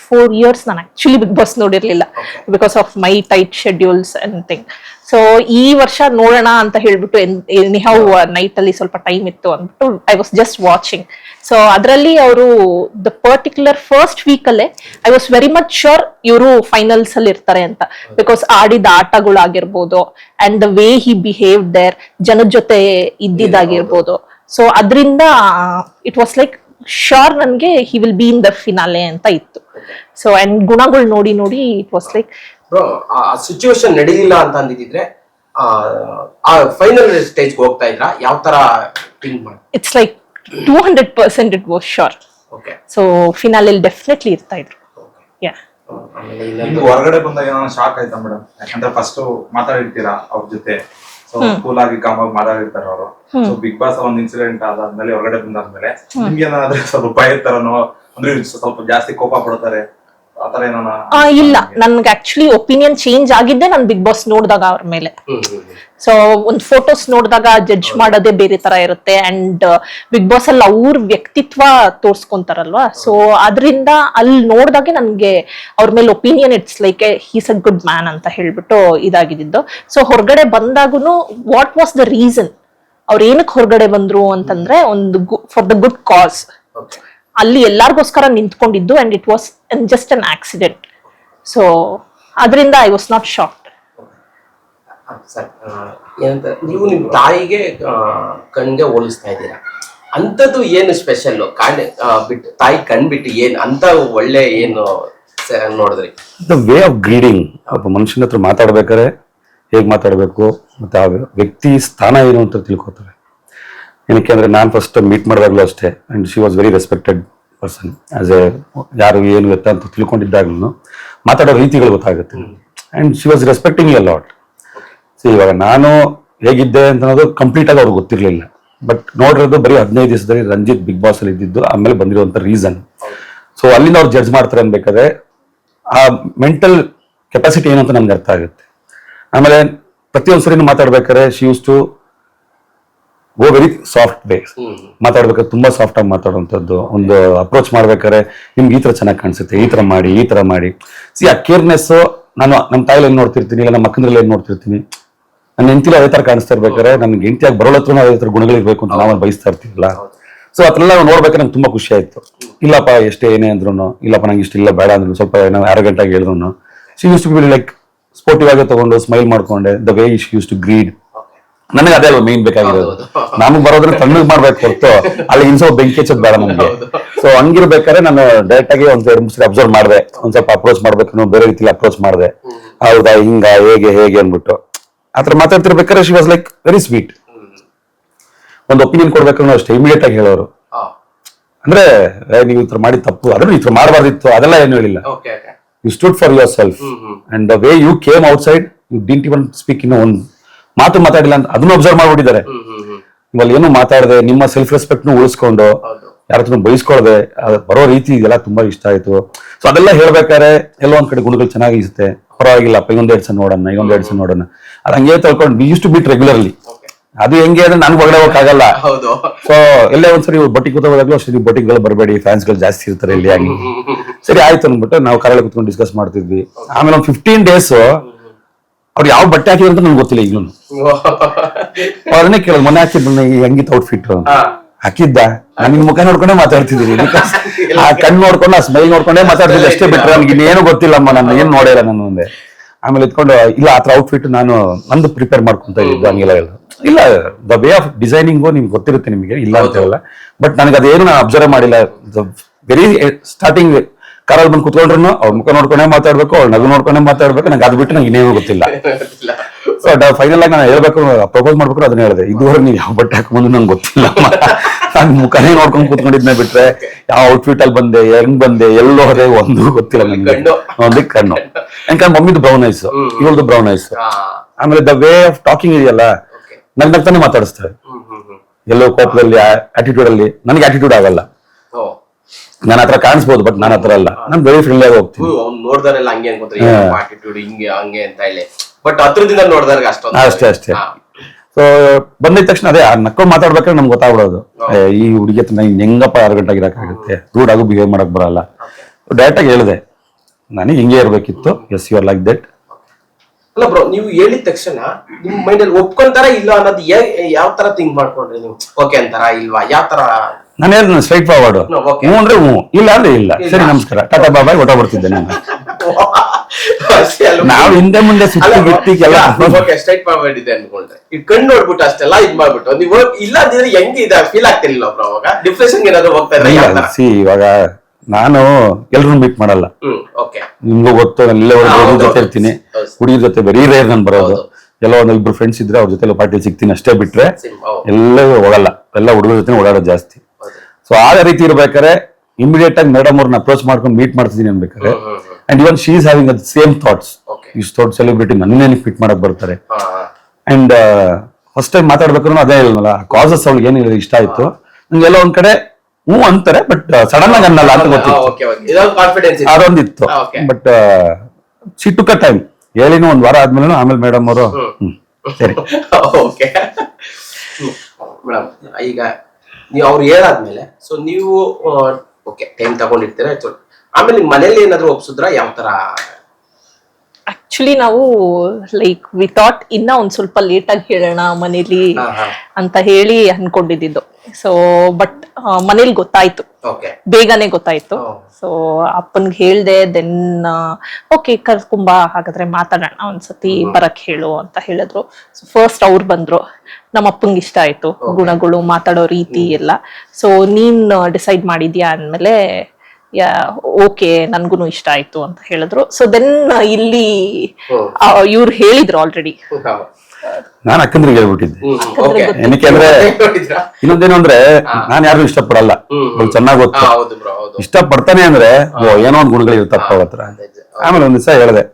ಫೋರ್ ಇಯರ್ಸ್ ನಾನು actually big boss ನೋಡಿರ್ಲಿಲ್ಲ because of my tight schedules and thing so ಈ ವರ್ಷ ನೋಡೋಣ ಅಂತ ಹೇಳ್ಬಿಟ್ಟು ಎನಿಹೌ ನೈಟ್ ಅಲ್ಲಿ ಸ್ವಲ್ಪ ಟೈಮ್ ಇತ್ತು ಅಂದ್ಬಿಟ್ಟು I was just watching so ಅದರಲ್ಲಿ ಅವರು ದ ಪರ್ಟಿಕ್ಯುಲರ್ ಫಸ್ಟ್ ವೀಕ್ ಅಲ್ಲೇ I was very much sure ಇವರು ಫೈನಲ್ಸ್ ಅಲ್ಲಿ ಇರ್ತಾರೆ ಅಂತ. ಬಿಕಾಸ್ ಆಡಿದ ಆಟಗಳಾಗಿರ್ಬೋದು and the way he behave there ಜನದ ಜೊತೆ ಇದ್ದಿದ್ದಾಗಿರ್ಬೋದು. ಸೊ ಅದರಿಂದ ಇಟ್ ವಾಸ್ ಲೈಕ್ ಶೋರ್ ನನ್ಗೆ he will be in the finale ಅಂತ ಇತ್ತು. ಸೊ ಅಂಡ್ ಗುಣಗಳು ನೋಡಿ ನೋಡಿ ಇಟ್ ವಾಸ್ ಲೈಕ್ ಬ್ರೋ ಆ ಸಿಚುವೇಶನ್ ನಡೀಲಿಲ್ಲ ಅಂತ ಅಂದಿದ್ರೆ ಆ ಫೈನಲ್ ಸ್ಟೇಜ್ ಹೋಗ್ತಾ ಇದ್ರ? ಯಾವ ತರ it's like two hundred percent it was sure okay so ಫಿನಾಲೆಲ್ definitely ಇರ್ತಾ ಇದ್ರು. ಯಾ ಹೊರಗಡೆ ಬಂದಾಗ ಏನೋ ಶಾಕ್ ಆಯ್ತಾ ಮೇಡಮ್ ಯಾಕಂದ್ರೆ ಫಸ್ಟ್ ಮಾತಾಡಿರ್ತೀರಾ ಅವ್ರ ಜೊತೆ? ಸೊ ಕೂಲ್ ಆಗಿ ಕಾಮ್ ಆಗಿ ಮಾತಾಡಿರ್ತಾರ ಅವರು ಸೊ ಬಿಗ್ ಬಾಸ್ ಒಂದ್ ಇನ್ಸಿಡೆಂಟ್ ಆದಾದ್ಮೇಲೆ ಹೊರಗಡೆ ಬಂದಾದ್ಮೇಲೆ ನಿಮ್ಗೆ ಏನಾದ್ರೆ ಸ್ವಲ್ಪ ಭಯ ತರನೋ ಅಂದ್ರೆ ಸ್ವಲ್ಪ ಜಾಸ್ತಿ ಕೋಪ ಪಡ್ತಾರೆ. ಇಲ್ಲ. ನನ್ಗೆ ಆಕ್ಚುಲಿ ಒಪಿನಿಯನ್ ಚೇಂಜ್ ಆಗಿದ್ದೆ ನಾನು ಬಿಗ್ ಬಾಸ್ ನೋಡಿದಾಗ ಅವ್ರ ಮೇಲೆ. ಸೊ ಒಂದು ಫೋಟೋಸ್ ನೋಡಿದಾಗ ಜಡ್ಜ್ ಮಾಡೋದೇ ಬೇರೆ ತರ ಇರುತ್ತೆ. ಅಂಡ್ ಬಿಗ್ ಬಾಸ್ ಅಲ್ಲಿ ಅವ್ರ ವ್ಯಕ್ತಿತ್ವ ತೋರ್ಸ್ಕೊಂತಾರಲ್ವಾ? ಸೊ ಅದರಿಂದ ಅಲ್ಲಿ ನೋಡಿದಾಗೆ ನನಗೆ ಅವ್ರ ಮೇಲೆ opinion it's like he's a good man ಅಂತ ಹೇಳ್ಬಿಟ್ಟು ಇದಾಗಿದ್ದು ಸೊ ಹೊರಗಡೆ ಬಂದಾಗುನು ವಾಟ್ ವಾಸ್ ದ ರೀಸನ್ ಅವ್ರ ಏನಕ್ಕೆ ಹೊರಗಡೆ ಬಂದ್ರು ಅಂತಂದ್ರೆ ಒಂದು ಫಾರ್ ದ ಗುಡ್ ಕಾಸ್. ಅಲ್ಲಿ ಎಲ್ಲಾರ್ಗೋಸ್ಕರ ನಿಂತ್ಕೊಂಡಿದ್ದು and it was just an accident so ಅದರಿಂದ ಐ ವಾಸ್ ನಾಟ್ ಶಾಕ್ಡ್ ನೀವು ನಿಮ್ಮ ತಾಯಿಗೆ ಕಣ್ಗೆ ಹೋಲಿಸ್ತಾ ಇದ್ದೀರಾ? ಅಂಥದ್ದು ಏನು ಸ್ಪೆಷಲ್ ಕಾಣ್ ಬಿಟ್ಟು ತಾಯಿ ಕಣ್ಬಿಟ್ಟು ಏನ್ ಅಂತ ಒಳ್ಳೆ ಏನು ಸ- ನೋಡಿದ್ರಿ? ದ ವೇ ಆಫ್ ಗ್ರೀಡಿಂಗ್ ಒಬ್ಬ ಮನುಷ್ಯನ ಹತ್ರ ಮಾತಾಡ್ಬೇಕಾರೆ ಹೇಗೆ ಮಾತಾಡಬೇಕು ಮತ್ತೆ ಆ ವ್ಯಕ್ತಿ ಸ್ಥಾನ ಏನು ಅಂತ ತಿಳ್ಕೊತಾರೆ. ಏನಕ್ಕೆ ಅಂದ್ರೆ ನಾನು ಫಸ್ಟ್ ಮೀಟ್ ಮಾಡಿದಾಗಲೂ ಅಷ್ಟೇ. And she was very respected person as a ಯಾರು ಏನು ಎತ್ತ ಅಂತ ತಿಳ್ಕೊಂಡಿದ್ದಾಗ್ಲೂ ಮಾತಾಡೋ ರೀತಿಗಳು ಗೊತ್ತಾಗುತ್ತೆ. And she was respecting a lot so ಇವಾಗ ನಾನು ಹೇಗಿದ್ದೆ ಅಂತ ಅನ್ನೋದು ಕಂಪ್ಲೀಟ್ ಆಗಿ ಅವ್ರಿಗೆ ಗೊತ್ತಿರಲಿಲ್ಲ. ಬಟ್ ನೋಡಿರೋದು ಬರೀ ಹದಿನೈದು ದಿವಸದಲ್ಲಿ ರಂಜಿತ್ ಬಿಗ್ ಬಾಸ್ ಅಲ್ಲಿ ಇದ್ದಿದ್ದು ಆಮೇಲೆ ಬಂದಿರುವಂತ ರೀಸನ್ ಸೊ ಅಲ್ಲಿಂದ ಅವ್ರು ಜಡ್ಜ್ ಮಾಡ್ತಾರೆ ಅನ್ಬೇಕಾದ್ರೆ ಆ ಮೆಂಟಲ್ ಕೆಪಾಸಿಟಿ ಏನು ಅಂತ ನಮ್ಗೆ ಅರ್ಥ ಆಗುತ್ತೆ. ಆಮೇಲೆ ಪ್ರತಿಯೊಂದು ಸರಿನೂ ಮಾತಾಡ್ಬೇಕಾದ್ರೆ she use to go very soft base ಮಾತಾಡ್ಬೇಕಾದ್ರೆ ತುಂಬಾ ಸಾಫ್ಟ್ ಆಗಿ ಮಾತಾಡುವಂಥದ್ದು. ಒಂದು ಅಪ್ರೋಚ್ ಮಾಡ್ಬೇಕಾದ್ರೆ ನಿಮ್ಗೆ ಈ ತರ ಚೆನ್ನಾಗಿ ಕಾಣಿಸುತ್ತೆ ಈ ತರ ಮಾಡಿ ಈ ತರ ಮಾಡಿ. ಸಿ ಆ ಕೇರ್ನೆಸ್ ನಾನು ನಮ್ಮ ತಾಯಿಲೇ ಏನ್ ನೋಡ್ತಿರ್ತೀನಿ ಇಲ್ಲ ನಮ್ಮ ಅಕ್ಕಂದ್ರಲ್ಲಿ ಏನ್ ನೋಡ್ತಿರ್ತೀನಿ? ನನ್ನ ಹೆಂಡತಿ ಅದೇ ತರ ಕಾಣಿಸ್ತಾ ಇರ್ಬೇಕಾದ್ರೆ ನನ್ಗೆ ಹೆಂಡತಿಯಾಗಿ ಬರೋಳತ್ರ ಅದೇ ತರ ಗುಣಗಳಿರ್ಬೇಕು ಅಂತ ನಾವು ಬಯಸ್ತಾ ಇರ್ತೀವಲ್ಲ? ಸೊ ಅದನ್ನೆಲ್ಲ ನೋಡ್ಬೇಕಾದ್ರೆ ನಂಗೆ ತುಂಬಾ ಖುಷಿ ಆಯ್ತು. ಇಲ್ಲಪ್ಪ ಎಷ್ಟೇ ಏನೇ ಅಂದ್ರು ಇಲ್ಲಪ್ಪ ನಂಗೆ ಇಷ್ಟ ಇಲ್ಲ ಬೇಡ ಅಂದ್ರು ಸ್ವಲ್ಪ ಏನೋ ಅರಗಂಟಾಗಿ ಹೇಳಿದ್ರು. She use to be like sportive ಆಗಿ ತಗೊಂಡು ಸ್ಮೈಲ್ ಮಾಡ್ಕೊಂಡೆ. The way she use to greet ನನಗೆ ಅದೇ ಅಲ್ವಾ ಮೇನ್ ಬೇಕಾಗಿರೋದು. ನಮಗ್ ಬರೋದ್ರ ತಣ್ಣಗ್ ಮಾಡ್ಬೇಕು ಹೊರತು ಅಲ್ಲಿ ಇನ್ಸೋ ಬೆಂಕಿ ಹೆಚ್ಚದ್ ಬೇಡ ನಮ್ಗೆ. ಸೊ ಹಂಗಿರ್ಬೇಕಾದ್ರೆ ನಾನು ಡೈರೆಕ್ಟ್ ಆಗಿ ಒಂದ್ ಎರಡು ಮೂರು ಅಬ್ಸರ್ವ್ ಮಾಡಿದೆ. ಒಂದ್ ಸ್ವಲ್ಪ ಅಪ್ರೋಚ್ ಮಾಡ್ಬೇಕು ಬೇರೆ ರೀತಿಲಿ ಅಪ್ರೋಚ್ ಮಾಡಿದೆ. ಹೌದಾ ಹಿಂಗ ಹೇಗೆ ಹೇಗೆ ಅನ್ಬಿಟ್ಟು ಆತರ ಮಾತಾಡ್ತಿರ್ಬೇಕಾದ್ರೆ she was like very sweet ಒಂದು ಒಪಿನಿಯನ್ ಕೊಡ್ಬೇಕನ್ನೋ ಅಷ್ಟೇ ಇಮಿಡಿಯೇಟ್ ಆಗಿ ಹೇಳೋರು. ಅಂದ್ರೆ ನೀವು ಈ ತರ ಮಾಡಿ ತಪ್ಪು. ಅದನ್ನ ಈ ತರ ಮಾಡಬಾರ್ದಿತ್ತು ಅದೆಲ್ಲ ಏನು ಹೇಳಿಲ್ಲ. You stood for yourself and the way you came outside you didn't even speak in ಒಂದು ಮಾತು ಮಾತಾಡಿಲ್ಲ ಅಂತ ಅದನ್ನು ಅಬ್ಸರ್ವ್ ಮಾಡ್ಬಿಟ್ಟಿದ್ದಾರೆ. ನಿಮ್ಮಲ್ಲಿ ಏನು ಮಾತಾಡದೆ ನಿಮ್ಮ ಸೆಲ್ಫ್ ರೆಸ್ಪೆಕ್ಟ್ ನು ಉಳಿಸ್ಕೊಂಡು ಹೌದು. ಯಾರ ಹತ್ರ ಬಯಸ್ಕೊಳ್ದೆ ಬರೋ ರೀತಿ ಇದೆಲ್ಲ ತುಂಬಾ ಇಷ್ಟ ಆಯ್ತು. ಸೊ ಅದೆಲ್ಲ ಹೇಳ್ಬೇಕಾದ್ರೆ ಎಲ್ಲೋ ಒಂದ್ ಕಡೆ ಗುಣಗಳು ಚೆನ್ನಾಗಿರುತ್ತೆ ಪರವಾಗಿಲ್ಲಪ್ಪ ಇನ್ನೊಂದ್ ಎರಡ್ ಸಲ ನೋಡೋಣ ಇನ್ನೊಂದ್ ಎರಡ್ ಸಲ ನೋಡೋಣ. ಅದ್ ಹಂಗೆ ತಿಳ್ಕೊಂಡು we use to bit regularly ಅದು ಹೆಂಗೆ ಅಂದ್ರೆ ನನ್ಗೆ ಒಳಗಡೆ ಹೋಗಕ್ಕಾಗಲ್ಲ. ಸೊ ಎಲ್ಲೇ ಒಂದ್ಸರಿ ಬಟ್ಟಿ ಅಷ್ಟೇ ನೀವು ಬಟ್ಟಿಗಳು ಬರಬೇಡಿ ಫ್ಯಾನ್ಸ್ಗಳು ಜಾಸ್ತಿ ಇರ್ತಾರೆ ಇಲ್ಲಿ ಹಂಗೆ. ಸರಿ ಆಯ್ತು ಅಂದ್ಬಿಟ್ಟು ನಾವು ಕಾರಲ್ಲಿ ಕುತ್ಕೊಂಡು ಡಿಸ್ಕಸ್ ಮಾಡ್ತಿದ್ವಿ. ಆಮೇಲೆ ಒಂದು ಫಿಫ್ಟೀನ್ ಡೇಸ್ ಅವ್ರು ಯಾವ ಬಟ್ಟೆ ಹಾಕಿದ್ರು ಅಂತ ನನ್ಗೆ ಗೊತ್ತಿಲ್ಲ ಈಗಲೂ ಅವ್ರನ್ನೇ ಕೇಳೋದು ಮೊನ್ನೆ ಹಾಕಿದ್ ಹೆಂಗಿತ್ತು ಔಟ್ ಔಟ್ಫಿಟ್. ಹಾಕಿದ್ದ? ನಾನು ನಿನ್ ಮುಖ ನೋಡ್ಕೊಂಡೆ ಮಾತಾಡ್ತಿದ್ದೀನಿ ಆ ಕಣ್ಣು ನೋಡ್ಕೊಂಡು ಆ ಸ್ಮೈಲ್ ನೋಡ್ಕೊಂಡೆ ಮಾತಾಡ್ತಿದ್ದೆ. ಅಷ್ಟೇ ಬಿಟ್ರೆ ನನಗೆ ಇನ್ನೇನು ಗೊತ್ತಿಲ್ಲಮ್ಮ ನಾನು. ಏನ್ ನೋಡಿಲ್ಲ ನಾನು ಮುಂದೆ. ಆಮೇಲೆ ಇದ್ಕೊಂಡು ಇಲ್ಲ ಆತರ ಔಟ್ಫಿಟ್ ನಾನು ನಂದು ಪ್ರಿಪೇರ್ ಮಾಡ್ಕೊಂತ ಇದ್ದೆ ಹಂಗೆಲ್ಲ ಇಲ್ಲ. ಇಲ್ಲ ದ ವೇ ಆಫ್ ಡಿಸೈನಿಂಗು ನಿಮ್ಗೆ ಗೊತ್ತಿರುತ್ತೆ ನಿಮಗೆ. ಇಲ್ಲ ಅಂತ ಹೇಳಲ್ಲ. ಬಟ್ ನನಗೆ ಅದೇನು ನಾನು ಅಬ್ಸರ್ವ್ ಮಾಡಿಲ್ಲ. ವೆರಿ ಸ್ಟಾರ್ಟಿಂಗ್ ಕಾರಲ್ಲಿ ಬಂದು ಕುತ್ಕೊಂಡ್ರು ಅವ್ರ ಮುಖ ನೋಡ್ಕೊಂಡೇ ಮಾತಾಡ್ಬೇಕು ಅವ್ರ ನಗು ನೋಡ್ಕೊಂಡೇ ಮಾತಾಡ್ಬೇಕು ನಂಗೆ ಅದು ಬಿಟ್ಟು ನಂಗೆ ಇನ್ನೇನು ಗೊತ್ತಿಲ್ಲ. ಸೊ ಫೈನಲ್ ಆಗಿ ನಾನು ಹೇಳ್ಬೇಕು ಪ್ರಪೋಸ್ ಮಾಡ್ಬೇಕು ಅದನ್ನ ಹೇಳಿದೆ. ಇದುವರೆಗೆ ನೀವು ಯಾವ ಬಟ್ಟೆ ಹಾಕೊಂಡು ನಂಗೆ ಗೊತ್ತಿಲ್ಲ. ನಾನು ಮುಖನೇ ನೋಡ್ಕೊಂಡು ಕೂತ್ಕೊಂಡಿದ್ನ ಬಿಟ್ರೆ ಯಾವ ಔಟ್ಫಿಟ್ ಅಲ್ಲಿ ಬಂದೆ ಹೆಂಗ್ ಬಂದೆ ಎಲ್ಲೋ ಹೋದೆ ಒಂದು ಗೊತ್ತಿಲ್ಲ ನಂಗೆ. ಕಣ್ಣು. ಒಂದು ಕಣ್ಣು. ಯಾಕಂದ್ರೆ ಮಮ್ಮಿದು ಬ್ರೌನ್ ಐಸ್ ಇವಳದು ಬ್ರೌನ್ ಐಸ್ ಆಮೇಲೆ ದ ವೇ ಆಫ್ ಟಾಕಿಂಗ್ ಇದೆಯಲ್ಲ ನನ್ನ ನಗ್ ನಗ್ತಾನೆ ಮಾತಾಡಿಸ್ತಾರೆ. ಎಲ್ಲೋ ಕೋಪದಲ್ಲಿ ಆಟಿಟ್ಯೂಡ್ ಅಲ್ಲಿ. ನನಗೆ ಆಟಿಟ್ಯೂಡ್ ಆಗಲ್ಲ. ನಾನು ಹತ್ರ ಕಾಣಿಸ್ಬೋದು ಬಟ್ ನಾನು ಹತ್ರ ಅಲ್ಲ. ನಾನು ವೆರಿ ಫ್ರೆಂಡ್ಲಿ ಆಗಿ ಹೋಗ್ತೀನಿ. ಅವ್ನು ನೋಡ್ದಾರೆಲ್ಲ ಹಂಗೆ ಅನ್ಕೊಂತಾರೆ ಆಟಿಟ್ಯೂಡ್ ಹಿಂಗೆ ಹಂಗೆ ಅಂತ ಹೇಳಿ. ಬಟ್ ಹತ್ರದಿಂದ ನೋಡ್ದಾಗ ಅಷ್ಟೊಂದು ಅಷ್ಟೇ ಅಷ್ಟೇ. ಸೊ ಬಂದಿದ ತಕ್ಷಣ ಅದೇ ನಕ್ಕೊಂಡು ಮಾತಾಡ್ಬೇಕಾದ್ರೆ ನಮ್ಗೆ ಗೊತ್ತಾಗ್ಬಿಡೋದು. ಏ, ಈ ಹುಡುಗಿ ಹತ್ರ ನಂಗೆ ಹೆಂಗಪ್ಪ ಆರು ಗಂಟೆಗೆ ಇರಕ್ಕಾಗುತ್ತೆ ರೂಡ್ ಆಗು ಬಿಹೇವ್ ಮಾಡಕ್ ಬರಲ್ಲ. ಡೈರೆಕ್ಟ್ ಆಗಿ ಹೇಳಿದೆ ನನಗೆ ಹಿಂಗೆ ಇರ್ಬೇಕಿತ್ತು. Yes you are like that ಅಲ್ಲ ಬ್ರೋ ನೀವು ಹೇಳಿದ ತಕ್ಷಣ ನಿಮ್ ಮೈಂಡ್ ಅಲ್ಲಿ ಒಪ್ಕೊಂತಾರ ಇಲ್ಲ ಅನ್ನೋದು ಯಾವ ತರ ಥಿಂಕ್ ಮಾಡ್ಕೊಂಡ್ರಿ ನೀವು? ಓಕೆ ಅಂತಾರ ಇಲ್ವಾ? ಯಾವ ತರ ನಾನು ಸ್ಟ್ರೈಟ್ ಫಾರ್ವರ್ಡ್ No, okay. ಹ್ಞೂ ಅಂದ್ರೆ ಹ್ಞೂ. ಇಲ್ಲ ಅಂದ್ರೆ ಇಲ್ಲ. ಸರಿ ನಮಸ್ಕಾರ. ಟಾಟಾ ಬಾಬಾಯ್ ಹೊಟ್ಟ ಬರ್ತಿದ್ದೆ ನಾನು. ಅಷ್ಟೇ ಅಲ್ವಾ? ನಾವು ಹಿಂದೆ ಮುಂದೆ ಸುತ್ತಿ ಈಗ ಓಕೆ ಸ್ಟ್ರೈಟ್ ಮಾಡಿದೆ ಅನ್ಕೊಂಡ್ರೆ ಈ ಕಣ್ಣು ನೋಡ್ಬಿಟ್ಟು ಅಷ್ಟೆಲ್ಲ ಇದ್ ಮಾಡ್ಬಿಟ್ಟು ನೀವು ಇಲ್ಲ ಅಂದ್ರೆ ಹೆಂಗೆ ಇದೆ ಫೀಲ್ ಆಗ್ತಿರ್ಲಿಲ್ಲ ಬ್ರೋ ಅವಾಗ? ಡಿಪ್ರೆಷನ್ ಏನಾದ್ರು ಹೋಗ್ತಾ ಇದ್ರೆ ಯಾವ ತರ? ಸಿ ಇವಾಗ ನಾನು ಎಲ್ರು ಮೀಟ್ ಮಾಡಲ್ಲ. ಹ್ಮ್ ಓಕೆ ನಿಮ್ಗೂ ಗೊತ್ತು ನಾನು ಇಲ್ಲೇ ಹಾ, ಹುಡುಗರ ಹೌದು, ಜೊತೆ ಹೌದು. ಇರ್ತೀನಿ. ಹೌದು. ಹುಡುಗಿರ ಜೊತೆ ಬರೀ ರೇರ್ ನಾನು ಬರೋದು. ಎಲ್ಲ ಎಲ್ಲೋ ಒಂದು ಇಬ್ರು ಫ್ರೆಂಡ್ಸ್ ಇದ್ರೆ ಅವ್ರ ಜೊತೆ ಪಾರ್ಟಿ ಸಿಗ್ತೀನಿ ಅಷ್ಟೇ ಬಿಟ್ರೆ ಹೌದು. ಎಲ್ಲ ಹೋಗಲ್ಲ. ಎಲ್ಲ ಹುಡುಗರ ಜೊತೆ ಓಡಾಡೋದು ಜಾಸ್ತಿ. ಸೊ ಆ ರೀತಿ ಇರ್ಬೇಕಾದ್ರೆ ಇಮಿಡಿಯೇಟ್ ಆಗಿ ಮೇಡಮ್ ಅವ್ರನ್ನ ಅಪ್ರೋಚ್ ಮಾಡ್ಕೊಂಡು ಮೀಟ್ ಮಾಡ್ತಿದ್ದೀನಿ ಅನ್ಬೇಕಾದ್ರೆ. And even she is having ಅದ್ ಸೇಮ್ ಥಾಟ್ಸ್. ಇಷ್ಟು ದೊಡ್ಡ ಸೆಲೆಬ್ರಿಟಿ ನನ್ನೇನೆ ಫಿಟ್ ಮಾಡಕ್ ಬರ್ತಾರೆ. ಅಂಡ್ ಫಸ್ಟ್ ಟೈಮ್ ಮಾತಾಡ್ಬೇಕಾದ್ರೂ ಅದೇ ಇಲ್ವಲ್ಲ ಕಾಸಸ್ ಅವಳಿಗೆ ಏನು ಇಷ್ಟ ಆಯ್ತು. ನಂಗೆಲ್ಲ ಒಂದ್ ಕಡೆ ಹ್ಞೂ ಅಂತಾರೆ ಬಟ್ ಸಡನ್ ಆಗಿ ಅನ್ನಲ್ಲ ಅಂತ ಗೊತ್ತಿತ್ತು. ಅದೊಂದಿತ್ತು. ಬಟ್ ಸಿಟ್ಟುಕ ಟೈಮ್ ಹೇಳಿನ ಒಂದ್ ವಾರ ಆದ್ಮೇಲೆ ಆಮೇಲೆ ಮೇಡಮ್ ಅವರು ಹ್ಮ್. ಸರಿ. ಈಗ ನೀವು ಅವ್ರು ಹೇಳಾದ್ಮೇಲೆ ಸೊ ನೀವು ಓಕೆ ಟೈಮ್ ತಗೊಂಡಿರ್ತೀರ ಆಮೇಲೆ ನಿಮ್ಮ ಮನೇಲಿ ಏನಾದ್ರು ಒಪ್ಸಿದ್ರ? ಯಾವ ತರ ಆಕ್ಚುಲಿ ನಾವು ಲೈಕ್ ವಿ ಥಾಟ್ ಇನ್ನ ಒಂದ್ ಸ್ವಲ್ಪ ಲೇಟ್ ಆಗಿ ಹೇಳೋಣ ಮನೇಲಿ. ಅಂತ ಹೇಳಿ ಅನ್ಕೊಂಡಿದ್ದು. ಸೊ ಬಟ್ ಮನೇಲಿ ಗೊತ್ತಾಯ್ತು. ಬೇಗನೆ ಗೊತ್ತಾಯ್ತು. Oh. ಸೊ ಅಪ್ಪನ್ಗೆ ಹೇಳ್ದೆ ದೆನ್ ಓಕೆ ಕರ್ಕೊಂಬಾ ಹಾಗಾದ್ರೆ ಮಾತಾಡೋಣ ಒಂದ್ಸತಿ ಬರಕ್ ಹೇಳು ಅಂತ ಹೇಳಿದ್ರು. ಸೊ ಫಸ್ಟ್ ಅವ್ರು ಬಂದ್ರು. ನಮ್ಮ ಅಪ್ಪಂಗೆ ಇಷ್ಟ ಆಯ್ತು. ಗುಣಗಳು ಮಾತಾಡೋ ರೀತಿ ಎಲ್ಲ. ಸೊ ನೀನ್ ಡಿಸೈಡ್ ಮಾಡಿದ್ಯಾ ಅಂದ್ಮೇಲೆ ಓಕೆ ನನ್ಗೂ ಇಷ್ಟ ಆಯ್ತು ಅಂತ ಹೇಳಿದ್ರು. ಸೊ ದೆನ್ ಇಲ್ಲಿ ಇವ್ರು ಹೇಳಿದ್ರು ಆಲ್ರೆಡಿ ನಾನು ಅಕ್ಕಂದ್ರಿಗೆ ಹೇಳ್ಬಿಟ್ಟಿದ್ದೆ. ಓಕೆ ಏನಕ್ಕೆ ಅಂದ್ರೆ ಇನ್ನೊಂದೇನು ಅಂದ್ರೆ ನಾನು ಯಾರು ಇಷ್ಟಪಡಲ್ಲ. ಚೆನ್ನಾಗಿ ಚೆನ್ನಾಗ್ ಗೊತ್ತು. ಹಾ, ಹೌದು ಬ್ರೋ ಹೌದು. ಇಷ್ಟಪಡ್ತಾನೆ ಅಂದ್ರೆ ಓ ಏನೋ ಒಂದ್ ಗುಣಗಳು ಇರ್ತಪ್ಪ ಅವ್ರ ಹತ್ರ. ಆಮೇಲೆ ಒಂದ್ ದಿವಸ ಹೇಳಿದೆ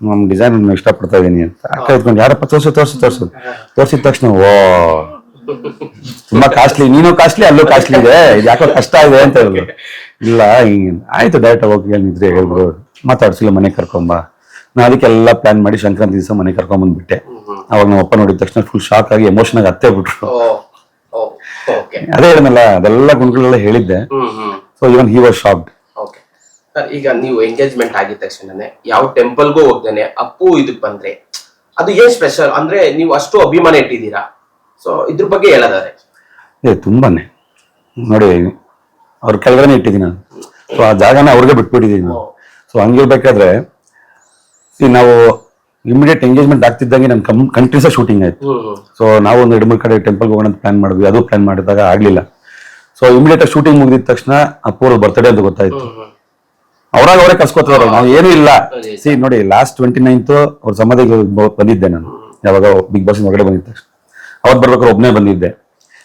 ನಮ್ ಡಿಸೈನ್ ಇಷ್ಟಪಡ್ತಾ ಇದೀನಿ ಅಂತ. ಅಕ್ಕ ಇದ್ಕೊಂಡು ಯಾರಪ್ಪ ತೋರ್ಸು ತೋರ್ಸು ತೋರ್ಸು. ತೋರ್ಸಿದ ತಕ್ಷಣ ಓ ತುಂಬಾ ಕಾಸ್ಟ್ಲಿ ನೀನು ಕಾಸ್ಟ್ಲಿ ಅಲ್ಲೂ ಕಾಸ್ಟ್ಲಿ ಇದೆ. ಇದು ಯಾಕೋ ಕಷ್ಟ ಇದೆ ಅಂತ ಹೇಳಿದ್ರು. ಇಲ್ಲ ಹಿಂಗ್ ಆಯ್ತು ಡೈರೆಕ್ಟ್ ಹೋಗಿ ಏನಿದ್ರೆ ಹೇಳ್ಬಿಡು. ಮಾತಾಡ್ಸಿಲ್ಲ ಮನೆ ಕರ್ಕೊಂಬ. ನಾ ಅದಕ್ಕೆಲ್ಲ ಪ್ಲಾನ್ ಮಾಡಿ ಸಂಕ್ರಾಂತಿ ದಿವಸ ಮನೆ ಕರ್ಕೊಂಡ್ ಬಂದ್ಬಿಟ್ಟೆ. ಅವಾಗ ನಮ್ಮ ಅಪ್ಪ ನೋಡಿದ ತಕ್ಷಣ ಫುಲ್ ಶಾಕ್ ಆಗಿ ಎಮೋಷನ್ ಆಗಿ ಅತ್ತೆ ಬಿಟ್ರು. ಅದೇ ಹೇಳಿದ್ನಲ್ಲ ಅದೆಲ್ಲ ಗುಣಗಳೆಲ್ಲ ಹೇಳಿದ್ದೆ. So even he was shocked sir ಈಗ ನೀವು ಎಂಗೇಜ್ಮೆಂಟ್ ಆಗಿದ ತಕ್ಷಣನೇ ಯಾವ ಟೆಂಪಲ್ಗೂ ಹೋಗ್ದೇನೆ ಅಪ್ಪು ಇದಕ್ ಬಂದ್ರೆ ಅದು ಏನ್ ಸ್ಪೆಷಲ್ ಅಂದ್ರೆ ನೀವು ಅಷ್ಟು ಅಭಿಮಾನ ಇಟ್ಟಿದ್ದೀರಾ? ಸೊ ಇದ್ರ ಬಗ್ಗೆ ಹೇಳೋದಾದ್ರೆ. ಏ ತುಂಬಾನೇ. ನೋಡಿ ಅವ್ರ ಕೆಳಗಡೆ ಇಟ್ಟಿದ್ದೀನಿ ನಾನು. ಸೊ ಆ ಜಾಗನ ಅವ್ರಿಗೆ ಬಿಟ್ಬಿಟ್ಟಿದ್ದೀನಿ ನಾನು. ಸೊ ಹಂಗಿರ್ಬೇಕಾದ್ರೆ ಈ ನಾವು ಇಮಿಡಿಯೇಟ್ ಎಂಗೇಜ್ಮೆಂಟ್ ಆಗ್ತಿದ್ದಂಗೆ ನನ್ನ ಕಮ್ ಕಂಟ್ರೀಸ ಶೂಟಿಂಗ್ ಆಯ್ತು. ಸೊ ನಾವು ಒಂದು ಎರಡು ಮೂರು ಕಡೆ ಟೆಂಪಲ್ಗೆ ಹೋಗೋಣ ಅಂತ ಪ್ಲಾನ್ ಮಾಡಿದ್ವಿ. ಅದು ಪ್ಲಾನ್ ಮಾಡಿದಾಗ ಆಗ್ಲಿಲ್ಲ. ಸೊ ಇಮಿಡಿಯೇಟ್ ಆಗಿ ಶೂಟಿಂಗ್ ಮುಗಿದ ತಕ್ಷಣ ಅಪ್ಪೂರ್ ಬರ್ತಡೇ ಅಂತ ಗೊತ್ತಾಯ್ತು. ಅವ್ರಾಗ ಅವರೇ ಕರ್ಸ್ಕೊತಾರೆ ನಾವು ಏನೂ ಇಲ್ಲ. ಸಿ ನೋಡಿ ಲಾಸ್ಟ್ ಟ್ವೆಂಟಿ ನೈನ್ತ್ ಅವ್ರ ಸಮಾಧಿಗೆ ಬಂದಿದ್ದೆ ನಾನು. ಯಾವಾಗ ಬಿಗ್ ಬಾಸ್ ಹೊರಗಡೆ ಬಂದಿದ್ದ ತಕ್ಷಣ. ಅವತ್ತು ಬರ್ಬೇಕಾದ್ರೆ ಒಬ್ನೇ ಬಂದಿದ್ದೆ.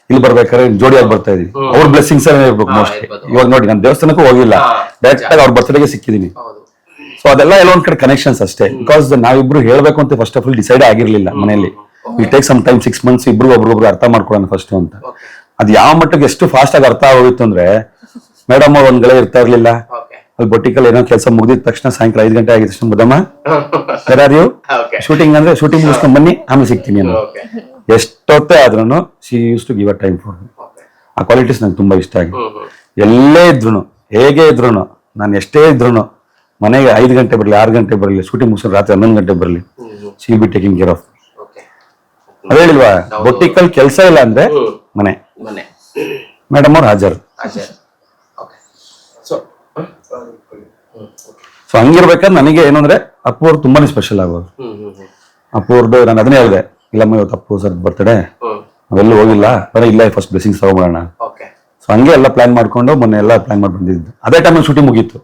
ಇಲ್ಲಿ ಬರ್ಬೇಕಾದ್ರೆ ಜೋಡಿಯಾಗಿ ಬರ್ತಾ ಇದೀವಿ ಅವ್ರ ಬ್ಲೆಸ್ಸಿಂಗ್ಸ್ ಇರ್ಬೇಕು ಇರಬೇಕು ಮೋಸ್ಟ್ಲಿ. ಇವಾಗ ನೋಡಿ ನಾನು ದೇವಸ್ಥಾನಕ್ಕೂ ಹೋಗಿಲ್ಲ. ಡೈರೆಕ್ಟ್ ಆಗಿ ಅವ್ರ ಬರ್ತ್ಡೇಗೆ ಸಿಕ್ಕಿದೀನಿ. ಸೊ ಅದೆಲ್ಲ ಎಲ್ಲ ಒಂದ್ ಕಡೆ ಕನೆಕ್ಷನ್ಸ್ ಅಷ್ಟೇ. ಬಿಕಾಸ್ ನಾವಿಬ್ರು ಹೇಳ್ಬೇಕು ಅಂತ ಫಸ್ಟ್ ಆಫ್ ಆಲ್ ಡಿಸೈಡ್ ಆಗಿರ್ಲಿಲ್ಲ ಮನೆಯಲ್ಲಿ. It take some time six months ಇಬ್ರು ಒಬ್ರೊಬ್ರು ಅರ್ಥ ಮಾಡ್ಕೊಳ್ಳೋಣ ಫಸ್ಟ್ ಅಂತ. ಅದ್ ಯಾವ ಮಟ್ಟಕ್ಕೆ ಎಷ್ಟು ಫಾಸ್ಟ್ ಆಗಿ ಅರ್ಥ ಆಗೋಯ್ತು ಅಂದ್ರೆ ಮೇಡಮ್ ಅವ್ರು ಒಂದ್ ಗಳೇ ಇರ್ತಾ ಇರ್ಲಿಲ್ಲ. ಅಲ್ಲಿ ಬೊಟ್ಟಿಕಲ್ ಏನೋ ಕೆಲಸ ಮುಗಿದ ತಕ್ಷಣ ಸಾಯಂಕಾಲ ಐದು ಗಂಟೆ ಆಗಿದ ತಕ್ಷಣ ಬದಮ್ಮ ಶೂಟಿಂಗ್ ಅಂದ್ರೆ ಶೂಟಿಂಗ್ ಮುಗಿಸ್ಕೊಂಡ್ ಬನ್ನಿ ಆಮೇಲೆ ಸಿಗ್ತೀನಿ ಎಷ್ಟೊತ್ತೇ ಆದ್ರೂ she use to give a time for ಆ ಕ್ವಾಲಿಟೀಸ್ ನಂಗೆ ತುಂಬ ಇಷ್ಟ ಆಗಿದೆ. ಎಲ್ಲೇ ಇದ್ರು ಹೇಗೆ ಇದ್ರು ನಾನು ಎಷ್ಟೇ ಇದ್ರು ಮನೆಗೆ ಐದು ಗಂಟೆ ಬರಲಿ ಆರು ಗಂಟೆ ಬರಲಿ ಶೂಟಿಂಗ್ ಮುಗಿಸ್ಕೊಂಡು ರಾತ್ರಿ ಹನ್ನೊಂದು ಗಂಟೆ ಬರಲಿ she be taking care of ಅದೇ ಹೇಳಿಲ್ವಾ ಬೊಟ್ಟಿಕಲ್ ಕೆಲಸ ಇಲ್ಲ ಅಂದ್ರೆ ಮನೆ. ಮೇಡಮ್ ಅವ್ರು ಹಾಜರ್. ಸೊ ಹಂಗಿರ್ಬೇಕಾದ್ರೆ ನನಗೆ ಏನು ಅಂದ್ರೆ ಅಪ್ಪು ಅವ್ರು ತುಂಬಾನೇ ಸ್ಪೆಷಲ್ ಆಗೋದು ಹ್ಮ್ ಹ್ಮ್ ಹ್ಮ್. ಅಪ್ಪು ಅವ್ರದ್ದು ನಾನು ಅದನ್ನೇ ಹೇಳಿದೆ. ಇಲ್ಲಮ್ಮ ಇವತ್ತು ಅಪ್ಪು ಸರ್ ಬರ್ತಡೆ ಅವೆಲ್ಲೂ ನಾವೆಲ್ಲೂ ಹೋಗಿಲ್ಲ. ಬರೀ ಇಲ್ಲ ಫಸ್ಟ್ ಬ್ಲೆಸಿಂಗ್ಸ್ ಓಕೆ ಸೊ ಹಂಗೆ ಎಲ್ಲ ಪ್ಲಾನ್ ಮಾಡ್ಕೊಂಡು ಮೊನ್ನೆ ಎಲ್ಲ ಪ್ಲಾನ್ ಮಾಡಿ ಬಂದಿದ್ದು. ಅದೇ ಟೈಮ್ ಶೂಟಿಂಗ್ ಮುಗೀತು.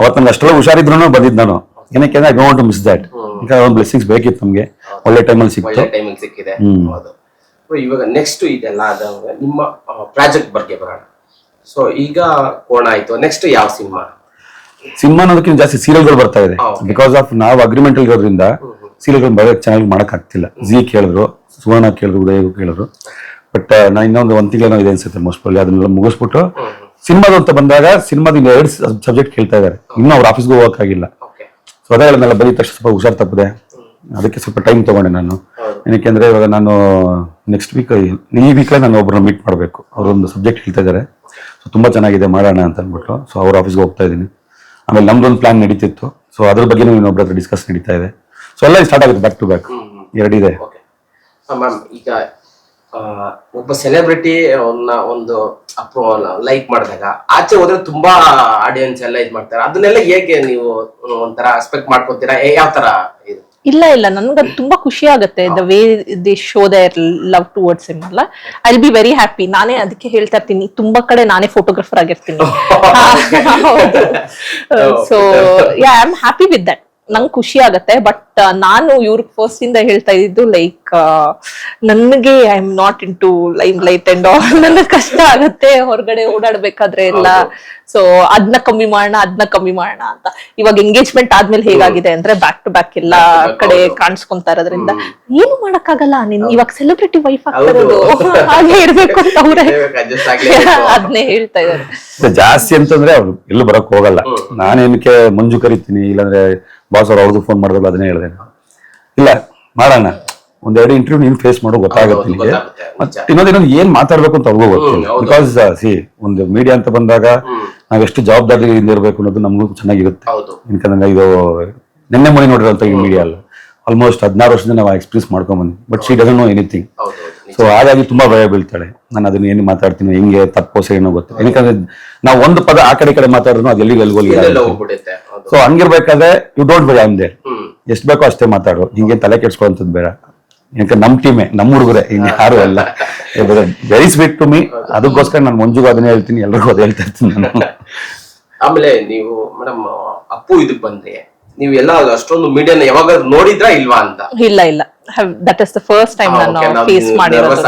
ಅವತ್ತು ನಂಗೆ ಅಷ್ಟೆಲ್ಲ ಹುಷಾರಿದ್ರು ಬಂದಿದ್ದು ನಾನು. ಏನಕ್ಕೆ I don't to miss that ಈಗ ಒಂದು ಬ್ಲೆಸಿಂಗ್ಸ್ ಬೇಕಿತ್ತು ನಮಗೆ. ಒಳ್ಳೆ ಟೈಮಲ್ಲಿ ಸಿಕ್ತು. ಟೈಮಿಂಗ್ ಸಿಕ್ಕಿದೆ. ಇವಾಗ ನೆಕ್ಸ್ಟ್ ಇದೆಲ್ಲ ಆದಾಗ ನಿಮ್ಮ ಪ್ರಾಜೆಕ್ಟ್ ಬಗ್ಗೆ ಬರೋಣ. ಸೊ ಈಗ ಕೋಣ ಆಯ್ತು. ನೆಕ್ಸ್ಟ್ ಯಾವ ಸಿನಿಮಾ? ಸಿನಿಮಾ ಅನ್ನೋದಕ್ಕಿಂತ ಜಾಸ್ತಿ ಸೀರಿಯಲ್ಗಳು ಬರ್ತಾ ಇದೆ. ಬಿಕಾಸ್ ಆಫ್ ನಾವು ಅಗ್ರಿಮೆಂಟ್ ಇರೋದ್ರಿಂದ ಸೀರಿಯಲ್ಗಳು ಬರೋ ಚೆನ್ನಾಗಿ ಮಾಡೋಕ್ಕಾಗ್ತಿಲ್ಲ. ಜೀ ಕೇಳಿದ್ರು ಸುವರ್ಣ ಕೇಳಿದ್ರು ಉದಯ ಕೇಳಿದ್ರು. ಬಟ್ ನಾನು ಇನ್ನೊಂದು ಒಂದ್ ತಿಂಗಳೇನೋ ಇದೆ ಅನ್ಸುತ್ತೆ ಮೋಸ್ಟ್ ಪ್ರಾಬ್ಲಿ ಅದನ್ನೆಲ್ಲ ಮುಗಿಸ್ಬಿಟ್ಟು ಸಿನಿಮಾದ ಅಂತ ಬಂದಾಗ ಸಿನಿಮಾದ ಎರಡು ಸಬ್ಜೆಕ್ಟ್ ಕೇಳ್ತಾ ಇದ್ದಾರೆ. ಇನ್ನೂ ಅವ್ರ ಆಫೀಸ್ಗೆ ಹೋಗೋಕ್ಕಾಗಿಲ್ಲ. ಸೊ ಬರೀ ತಕ್ಷಣ ಸ್ವಲ್ಪ ಹುಷಾರು ತಪ್ಪದೆ. ಅದಕ್ಕೆ ಸ್ವಲ್ಪ ಟೈಮ್ ತಗೊಂಡೆ ನಾನು. ಏನಕ್ಕೆಂದ್ರೆ ಇವಾಗ ನಾನು ನೆಕ್ಸ್ಟ್ ವೀಕ್ ಈ ವೀಕ್ಲೇ ನಾನು ಒಬ್ಬರನ್ನ ಮೀಟ್ ಮಾಡಬೇಕು. ಅವರೊಂದು ಸಬ್ಜೆಕ್ಟ್ ಹೇಳ್ತಾ ಇದ್ದಾರೆ. ಸೊ ತುಂಬ ಚೆನ್ನಾಗಿದೆ ಮಾಡೋಣ ಅಂತ ಅಂದ್ಬಿಟ್ಟು. ಸೊ ಅವ್ರ ಆಫೀಸ್ಗೆ ಹೋಗ್ತಾ ಇದ್ದೀನಿ. ಆಮೇಲೆ ನಮ್ದೊಂದು ಪ್ಲಾನ್ ನಡೀತಿತ್ತು. ಸೊ ಅದ್ರ ಬಗ್ಗೆ ಇನ್ನೊಬ್ಬರ ಹತ್ರ ಡಿಸ್ಕಸ್ ನಡೀತಾ ಇದೆ. ಸೊ ಎಲ್ಲ ಸ್ಟಾರ್ಟ್ ಆಗುತ್ತೆ ಬ್ಯಾಕ್ ಟು ಬ್ಯಾಕ್ ಎರಡಿದೆ. ಮ್ಯಾಮ್ ಈಗ ಆ, ಒಬ್ಬ ಸೆಲೆಬ್ರಿಟಿ ಅವನ್ನ ಒಂದು ಅಪ್ರೂವಲ್ ಲೈಕ್ ಮಾಡಿದಾಗ ಆಚೆ ಹೋದ್ರೆ ತುಂಬಾ ಆಡಿಯನ್ಸ್ ಎಲ್ಲ ಇದ್ ಮಾಡ್ತಾರೆ. ಅದನ್ನೆಲ್ಲ ಹೇಗೆ ನೀವು ಒಂಥರ ಎಕ್ಸ್ಪೆಕ್ಟ್ ಮಾಡ್ಕೊತೀರಾ? ಏ, ಯಾವ ತರ ಇದು? ಇಲ್ಲ ಇಲ್ಲ. ನನ್ಗೆ ತುಂಬಾ ಖುಷಿ ಆಗುತ್ತೆ. The way the show their love towards him ಅಲ್ಲ. ಐ ಬಿ ವೆರಿ ಹ್ಯಾಪಿ ನಾನೇ ಅದಕ್ಕೆ ಹೇಳ್ತಾ ಇರ್ತೀನಿ. ತುಂಬಾ ಕಡೆ ನಾನೇ photographer ಆಗಿರ್ತೀನಿ. So yeah I am happy with that ನಂಗೆ ಖುಷಿ ಆಗತ್ತೆ ಬಟ್ ನಾನು ಇವ್ರ ಫಸ್ಟ್ ಇಂದ ಹೇಳ್ತಾ ಇದ್ದು ಲೈಕ್ ನನಗೆ I am not into limelight and all ನನಗೆ ಕಷ್ಟ ಆಗತ್ತೆ ಹೊರಗಡೆ ಓಡಾಡ್ಬೇಕಾದ್ರೆ ಎಲ್ಲ. ಸೊ ಅದನ್ನ ಕಮ್ಮಿ ಮಾಡೋಣ ಅದನ್ನ ಕಮ್ಮಿ ಮಾಡೋಣ ಅಂತ. ಇವಾಗ ಎಂಗೇಜ್ಮೆಂಟ್ ಆದ್ಮೇಲೆ ಹೇಗಾಗಿದೆ ಅಂದ್ರೆ ಬ್ಯಾಕ್ ಟು ಬ್ಯಾಕ್ ಎಲ್ಲ ಕಡೆ ಕಾಣಿಸ್ಕೊಂತ ಇರೋದ್ರಿಂದ ಏನು ಮಾಡಕ್ಕಾಗಲ್ಲ ನೀನ್ ಇವಾಗ ಸೆಲೆಬ್ರಿಟಿ ವೈಫ್ ಆಗ್ತಿರೋದು. ಹಾಗೆ ಇರ್ಬೇಕು ಅಂತ ಅವ್ರೆ. ಅದನ್ನೇ ಹೇಳ್ತಾ ಇದ್ದಾರೆ. ಜಾಸ್ತಿ ಅಂತಂದ್ರೆ ಅವ್ರು ಎಲ್ಲೂ ಬರಕ್ ಹೋಗಲ್ಲ. ನಾನೇನಕ್ಕೆ ಮಂಜು ಕರಿತೀನಿ ಇಲ್ಲಾಂದ್ರೆ ಬಾಸ್ ಅವ್ರು ಅವ್ರದ್ದು ಫೋನ್ ಮಾಡಿದ್ರು ಅದನ್ನೇ ಹೇಳಿದೆ. ಇಲ್ಲ ಮಾಡೋಣ. ಒಂದೆರಡು ಇಂಟರ್ವ್ಯೂ ನೀನು ಫೇಸ್ ಮಾಡೋ ಗೊತ್ತಾಗುತ್ತೆ ನಿಮಗೆ ಮತ್ತೆ ನಿಜ. ಇನ್ನೊಂದು ಇನ್ನೊಂದು ಏನ್ ಮಾತಾಡ್ಬೇಕು ಅಂತ ಅವ್ರಿಗೂ ಗೊತ್ತಿಲ್ಲ. ಬಿಕಾಸ್ ಸಿ ಒಂದು ಮೀಡಿಯಾ ಅಂತ ಬಂದಾಗ ನಾವೆಷ್ಟು ಜವಾಬ್ದಾರಿಯಿಂದ ಇರಬೇಕು ಅನ್ನೋದು ನಮಗೂ ಚೆನ್ನಾಗಿರುತ್ತೆ. ಯಾಕಂದ್ರೆ ಇದು ನಿನ್ನೆ ಮೊನ್ನೆ ನೋಡಿರೋಂಥ ಈ ಮೀಡಿಯಾ ಅಲ್ಲ. ಆಲ್ಮೋಸ್ಟ್ ಹದಿನಾರು ವರ್ಷದಿಂದ ನಾವು ಎಕ್ಸ್ಪೀರಿಯನ್ಸ್ ಮಾಡ್ಕೊಂಡ್ ಬಂದ್ವಿ but she doesn't know anything so ಹಾಗಾಗಿ ತುಂಬಾ ಭಯ ಬೀಳ್ತಾಳೆ. ನಾನು ಅದನ್ನ ಏನು ಮಾತಾಡ್ತೀನಿ ಹೆಂಗೆ ತಪ್ಪೋ ಸರಿನೋ ಗೊತ್ತು ಯಾಕಂದ್ರೆ ನಾವು ಒಂದು ಪದ ಆ ಕಡೆ ಕಡೆ ಮಾತಾಡಿದ್ರು ಅದು ಎಲ್ಲಿಗೆ ಅಲ್ಗೋಲಿ ಹೌದು. So ಹಂಗಿರ್ಬೇಕಾದ್ರೆ you don't by am there ಎಷ್ಟು ಬೇಕೋ ಅಷ್ಟೇ ಮಾತಾಡು. ಹಿಂಗೆ ತಲೆ ಕೆಡ್ಸ್ಕೊಳ್ಳೋಂಥದ್ದು ಬೇಡ. ಯಾಕೆ ನಮ್ ಟೀಮೇ ನಮ್ಮ ಹುಡುಗರೇ ಇನ್ ಯಾರು ಅಲ್ಲ. ವೆರಿ ಸ್ವೀಟ್ ಟು ಮೀ ಅದಕ್ಕೋಸ್ಕರ ನಾನು ಮಂಜುಗೂ ಅದನ್ನೇ ಹೇಳ್ತೀನಿ ಎಲ್ರಿಗೂ ಅದು ಹೇಳ್ತಾ ಇರ್ತೀನಿ ನಾನು. ಆಮೇಲೆ ನೀವು ಮೇಡಮ್ ಅಪ್ಪು ಇದಕ್ ಬಂದ್ರೆ ನೀವು ಎಲ್ಲ ಅಷ್ಟೊಂದು ಮೀಡಿಯಾನ ಯಾವಾಗ ನೋಡಿದ್ರಾ ಇಲ್ವಾ ಅಂತ? ಇಲ್ಲ ಇಲ್ಲ. That is the first time ನಾನು ಫೇಸ್ ಮಾಡಿರೋದು.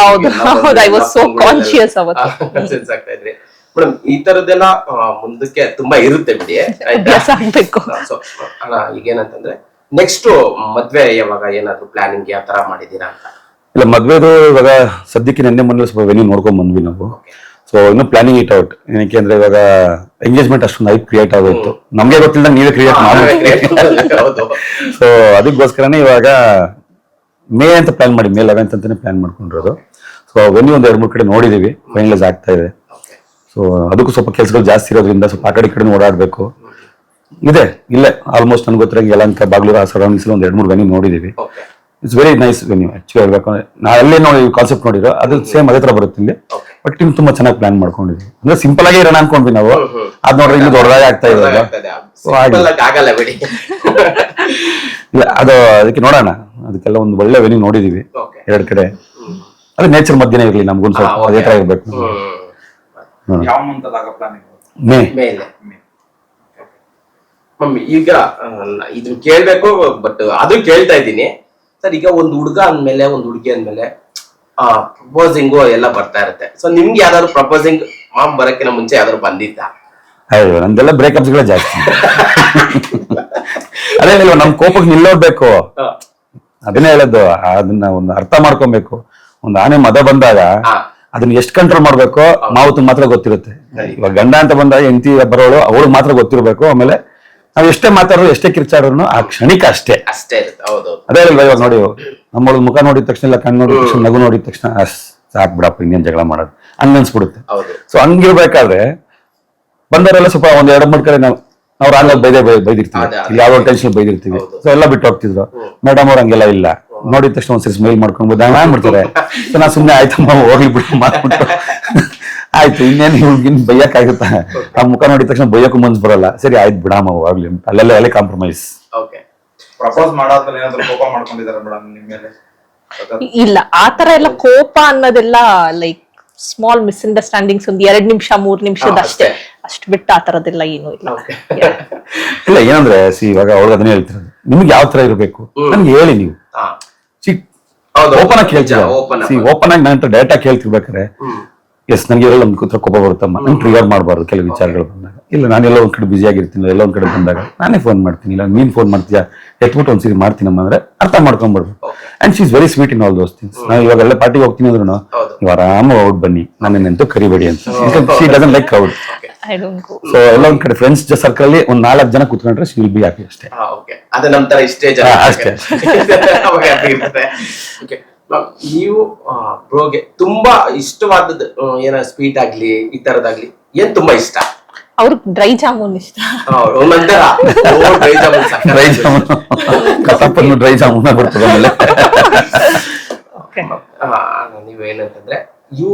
ಹೌದು, ಹೌದು, I was ಎಲ್ಲ so ಅವತ್ತು. conscious ಆಗ್ತಾ ಇದ್ರಿ ಮೇಡಮ್ ಈ ತರದೆಲ್ಲ ಮುಂದಕ್ಕೆ ತುಂಬಾ ಇರುತ್ತೆ ಬಿಡಿ ಆಗ್ಬೇಕು. ಸೊ ಅಣ್ಣ ಈಗೇನಂತಂದ್ರೆ ನೆಕ್ಸ್ಟ್ ಮದ್ವೆ ಯಾವಾಗ ಏನಾದ್ರು ಪ್ಲಾನಿಂಗ್ ಯಾವ ತರ ಮಾಡಿದೀರಾ ಅಂತ? ಇಲ್ಲ ಮದ್ವೆದು ಇವಾಗ ಸದ್ಯಕ್ಕೆ ನೆನ್ನೆ ಮೊನ್ನೆ ಸ್ವಲ್ಪ ವೆನ್ಯೂ ನೋಡ್ಕೊಂಡ್ ಬಂದ್ವಿ ನಾವು. ಸೊ ಇನ್ನು ಪ್ಲಾನಿಂಗ್ ಇಟ್ ಔಟ್ ಏನಕ್ಕೆ ಅಂದ್ರೆ ಇವಾಗ ಎಂಗೇಜ್ಮೆಂಟ್ ಅಷ್ಟೊಂದು ಐಪ್ ಕ್ರಿಯೇಟ್ ಆಗೋಯ್ತು. ನಮ್ಗೆ ಗೊತ್ತಿಲ್ಲ ನೀವೇ ಕ್ರಿಯೇಟ್ ಮಾಡಿ ಸೊ ಅದಕ್ಕೋಸ್ಕರನೇ ಇವಾಗ ಮೇ ಅಂತ ಪ್ಲಾನ್ ಮಾಡಿ ಮೇ ಲೆವೆಂತ್ ಅಂತಾನೆ ಪ್ಲಾನ್ ಮಾಡ್ಕೊಂಡಿರೋದು. ಸೊ ವೆನ್ಯೂ ಒಂದು ಎರಡು ಮೂರು ಕಡೆ ನೋಡಿದೀವಿ. ಫೈನಲೈಸ್ ಆಗ್ತಾ ಇದೆ. ಸೊ ಅದಕ್ಕೂ ಸ್ವಲ್ಪ ಕೆಲಸಗಳು ಜಾಸ್ತಿ ಇರೋದ್ರಿಂದ ಸ್ವಲ್ಪ ಆ ಕಡೆ ಕಡೆ ಓಡಾಡ್ಬೇಕು ಇದೆ ಇಲ್ಲೇ ಆಲ್ಮೋಸ್ಟ್ ನನ್ಗೆ ಗೊತ್ತಿರೋ ಯಲಂಕ ಬಾಗ್ಲೂರು ಆ ಸರೌಂಡಿಂಗ್ಸ್ ಒಂದು ಎರಡು ಮೂರು ವೆನ್ಯೂ ನೋಡಿದೀವಿ. Okay it's very nice venue actually ಹೇಳ್ಬೇಕು ಅಂದ್ರೆ. ನಾ ಅಲ್ಲೇ ನೋಡಿ ಕಾನ್ಸೆಪ್ಟ್ ನೋಡಿರೋ ಅದು ಸೇಮ್ ಅದೇ ತರ ಬರುತ್ತೆ ಇಲ್ಲಿ. ಬಟ್ ಟೀಮ್ ತುಂಬಾ ಚೆನ್ನಾಗಿ ಪ್ಲಾನ್ ಮಾಡ್ಕೊಂಡಿದ್ವಿ. ಅಂದ್ರೆ ಸಿಂಪಲ್ ಆಗಿ ಇರೋಣ ಅನ್ಕೊಂಡ್ವಿ ನಾವು. ಅದ್ ನೋಡ್ರಿ ಇನ್ನು ದೊಡ್ಡದಾಗಿ ಆಗ್ತಾ ಬಿಡಿ. ಇಲ್ಲ ಅದು ಅದಕ್ಕೆ ನೋಡೋಣ. ಅದಕ್ಕೆಲ್ಲ ಒಂದು ಒಳ್ಳೆ ವೆನ್ಯೂ ನೋಡಿದೀವಿ. ಎರಡು ಕಡೆ. ಅದು ನೇಚರ್ ಮಧ್ಯನೇ ಇರಲಿ ನಮ್ಗೂ ಸ್ವಲ್ಪ ಅದೇ. ತರ ಇರ್ಬೇಕು. ಮೇ. ಮಮ್ಮಿ ಈಗ ಇದನ್ ಇದನ್ನ ಕೇಳ್ಬೇಕು ಬಟ್ ಅದು ಕೇಳ್ತಾ ಇದ್ದೀನಿ. ಸರ್ ಈಗ ಒಂದು ಹುಡುಗ ಅಂದ್ಮೇಲೆ ಒಂದು ಹುಡುಗಿ ಅಂದ್ಮೇಲೆ ಆ ಪ್ರಪೋಸಿಂಗು ಎಲ್ಲ ಬರ್ತಾ ಇರುತ್ತೆ. ಸೊ ನಿಮ್ಗೆ ಯಾವ್ದಾದ್ರು ಪ್ರಪೋಸಿಂಗ್ ಮಾಮ್ ಬರಕ್ಕಿಂತ ಮುಂಚೆ ಯಾವ್ದಾದ್ರು ಬಂದಿದ್ದ ಅಯ್ಯೋ ನಂದೆಲ್ಲ ಬ್ರೇಕಪ್ಸ್ಗಳೇ ಜಾಸ್ತಿ. ಅದೇ ನೀವು ನಮ್ ಕೋಪಕ್ಕೆ ನಿಲ್ಲೋಡ್ಬೇಕು. ಅದನ್ನೇ ಹೇಳೋದು ಅದನ್ನ ಒಂದು ಅರ್ಥ ಮಾಡ್ಕೊಬೇಕು. ಒಂದು ಆನೆ ಮದ ಬಂದಾಗ. ಅದನ್ನ ಎಷ್ಟು ಕಂಟ್ರೋಲ್ ಮಾಡ್ಬೇಕು? ಮಾವುತ್ ಮಾತ್ರ ಗೊತ್ತಿರುತ್ತೆ. ಇವಾಗ ಗಂಡ ಅಂತ ಬಂದಾಗ ಹೆಂಡತಿ ಬರೋಳು ಅವಳು ಮಾತ್ರ ಗೊತ್ತಿರಬೇಕು. ಆಮೇಲೆ ನಾವ್ ಎಷ್ಟೇ ಮಾತಾಡೋರು ಎಷ್ಟೇ ಕಿರ್ಚಾಡ್ರು ಆ ಕ್ಷಣಿಕ ಅಷ್ಟೇ. ಅಷ್ಟೇ ಇರುತ್ತೆ. ಹೌದೌದು ಅದೇ ಅಲ್ವಾ ಇವಾಗ ನೋಡಿ ನಮ್ಮ ಮುಖ ನೋಡಿದ ತಕ್ಷಣ ಇಲ್ಲ ಕಣ್ಣು ನೋಡಿದ ತಕ್ಷಣ ನಗು ನೋಡಿದ ತಕ್ಷಣ ಅಸ್ ಸಾಕ್ ಬಿಡಪ್ಪ ಇನ್ನೇನ್ ಜಗಳ ಮಾಡೋದು. ಹಂಗ ಅನ್ಸ್ಬಿಡುತ್ತೆ ಹೌದು. ಸೊ ಹಂಗಿರ್ಬೇಕಾದ್ರೆ ಬಂದವರೆಲ್ಲ ಸ್ವಲ್ಪ ಒಂದ್ ಎರಡು ಮೂರು ಕಡೆ ನಾವು ನಾವು ರಾಂಗ್ ಬೈದೇ ಬೈ- ಬೈದಿರ್ತೀವಿ. ಅದೇ, ಅದೇ. ಇಲ್ಲಿ ಯಾವ್ದೋ ಟೆನ್ಷನ್ ಬೈದಿರ್ತೀವಿ. ಹೌದು. ಸೊ ಎಲ್ಲ ಬಿಟ್ಟು ಹೋಗ್ತಿದ್ರು. ಮೇಡಮ್ ಅವ್ರು ಹಂಗೆಲ್ಲ ಇಲ್ಲ. ನೋಡಿದ ತಕ್ಷಣ ಒಂದ್ಸರಿ ಸ್ಮೈಲ್ ಮಾಡ್ಕೊಂಡು ಬಂದಾಗ ಮಾಡ್ತಾರೆ. ಸೊ ನಾ ಸುಮ್ನೆ ಆಯ್ತಮ್ಮ ಹೋಗ್ಲಿ ಬಿಟ್ಟು ಮಾಡ್ಬಿಟ್ಟು ಆಯ್ತು ಇನ್ನೇನು ಇವ್ಗಿನ್ ಬೈಯಕ್ಕಾಗುತ್ತಾ? ಆ ಮುಖ ನೋಡಿದ ತಕ್ಷಣ ಬೈಯಕ್ಕೂ ಮನ್ಸ್ ಬರಲ್ಲ. ಸರಿ ಆಯ್ತು ಬಿಡಾಮ ಆಗ್ಲಿ. ಅಲ್ಲೆಲ್ಲ ಅಲ್ಲೇ ಕಾಂಪ್ರಮೈಸ್ ಓಕೆ ಪ್ರಪೋಸ್ ಮಾಡಾದ್ಮೇಲೆ ಏನಾದ್ರು ಕೋಪ ಮಾಡ್ಕೊಂಡಿದಾರೆ ಮೇಡಮ್ ನಿಮ್ ಮೇಲೆ? ಇಲ್ಲ ಆತರ ಎಲ್ಲ ಕೋಪ ಅನ್ನೋದೆಲ್ಲ ಲೈಕ್ ಸ್ಮಾಲ್ ಮಿಸ್ಅಂಡರ್ಸ್ಟ್ಯಾಂಡಿಂಗ್ಸ್ ಒಂದ್ ಎರಡ್ ನಿಮಿಷ ಮೂರ್ ನಿಮಿಷದ ಅಷ್ಟೇ. ಅಷ್ಟೇ. ಬಿಟ್ಟು ಆ ತರದೆಲ್ಲ ಏನು ಇಲ್ಲ. ಇಲ್ಲ ಏನಂದ್ರೆ ಸಿ ಇವಾಗ ಅವ್ರಿಗೆ ಅದನ್ನೇ ಹೇಳ್ತಿರೋದು. ನಿಮ್ಗೆ ಯಾವ ತರ ಇರಬೇಕು? ನನ್ಗೆ ಹೇಳಿ ನೀವು. ಓಪನ್ ಆಗಿ ಕೇಳ್ತೀರ? ಸಿ ಓಪನ್ ಆಗಿ ನನ್ನ ಡೈರೆಕ್ಟ್ ಆಗಿ ಕೇಳ್ತಿರ್ಬೇಕಾರೆ ಹ್ಮ್. ಎಸ್ ನನಗೆ ಎಲ್ಲ ನಮ್ ಕೂತ್ರ ಕೋಪ ಬರುತ್ತಮ್ಮ. ನಂಗೆ ಟ್ರಿಗರ್ ಮಾಡಬಾರ್ದು ಕೆಲವು ವಿಚಾರಗಳು ಬಂದಾಗ. ಇಲ್ಲ ನಾನೆಲ್ಲ ಒಂದು ಕಡೆ ಬ್ಯುಸಿ ಆಗಿರ್ತೀನಿ ಎಲ್ಲೋ ಒಂದ್ ಕಡೆ ಬಂದಾಗ ನಾನೇ ಫೋನ್ ಮಾಡ್ತೀನಿ. ಇಲ್ಲ ನೀನ್ ಫೋನ್ ಮಾಡ್ತೀಯಾ? ಎತ್ಬಿಟ್ಟು ಒಂದ್ಸರಿ ಮಾಡ್ತೀನಮ್ಮ ಅಂದ್ರೆ ಅರ್ಥ ಮಾಡ್ಕೊಂಡ್ಬಿಡ್ಬೇಕು. And she is very sweet in all those things ನಾವು ಇವಾಗ ಎಲ್ಲ ಪಾರ್ಟಿಗೆ ಹೋಗ್ತೀನಿ ಅಂದ್ರೂ ಹೌದು. ನೀವು ಆರಾಮ ಔಟ್ ಬನ್ನಿ. ನನ್ನನ್ನಂತೂ ಕರಿಬೇಡಿ ಅಂತ. She doesn't like out I don't go so ಎಲ್ಲ ಒಂದ್ ಕಡೆ ಫ್ರೆಂಡ್ಸ್ ಸರ್ಕಲ್ ಅಲ್ಲಿ ಒಂದ್ ನಾಲ್ಕು ಜನ ಕುತ್ಕೊಂಡ್ರೆ ಶಿ ವಿಲ್ ಬಿ ಹ್ಯಾಪಿ ಅಷ್ಟೇ. ಅದೇ ಓಕೆ ಅದು ನಮ್ ತರ ಇಷ್ಟೇ ಜನ ಅಷ್ಟೇ. ನೀವು ಪ್ರೋಗೆ ತುಂಬಾ ಇಷ್ಟವಾದದ್ದು ಏನೋ ಸ್ವೀಟ್ ಆಗ್ಲಿ ಈ ತರದಾಗ್ಲಿ ಏನ್ ತುಂಬಾ ಇಷ್ಟ? ಅವ್ರಿಗೆ ಡ್ರೈ ಜಾಮೂನ್ ಇಷ್ಟ. ಹೌದು, ಒಂದೊಂಥರ ಓ, ಡ್ರೈ jamun ಸಕ್ಕತ್ತಾಗಿ ಡ್ರೈ ಜಾಮೂನ್. ಕಸಪ್ಪನ್ನು ಡ್ರೈ ಜಾಮೂನ್ ಬರ್ತದೆ ಆಮೇಲೆ. ಆ, ನೀವೇನಂತಂದ್ರೆ ಇವು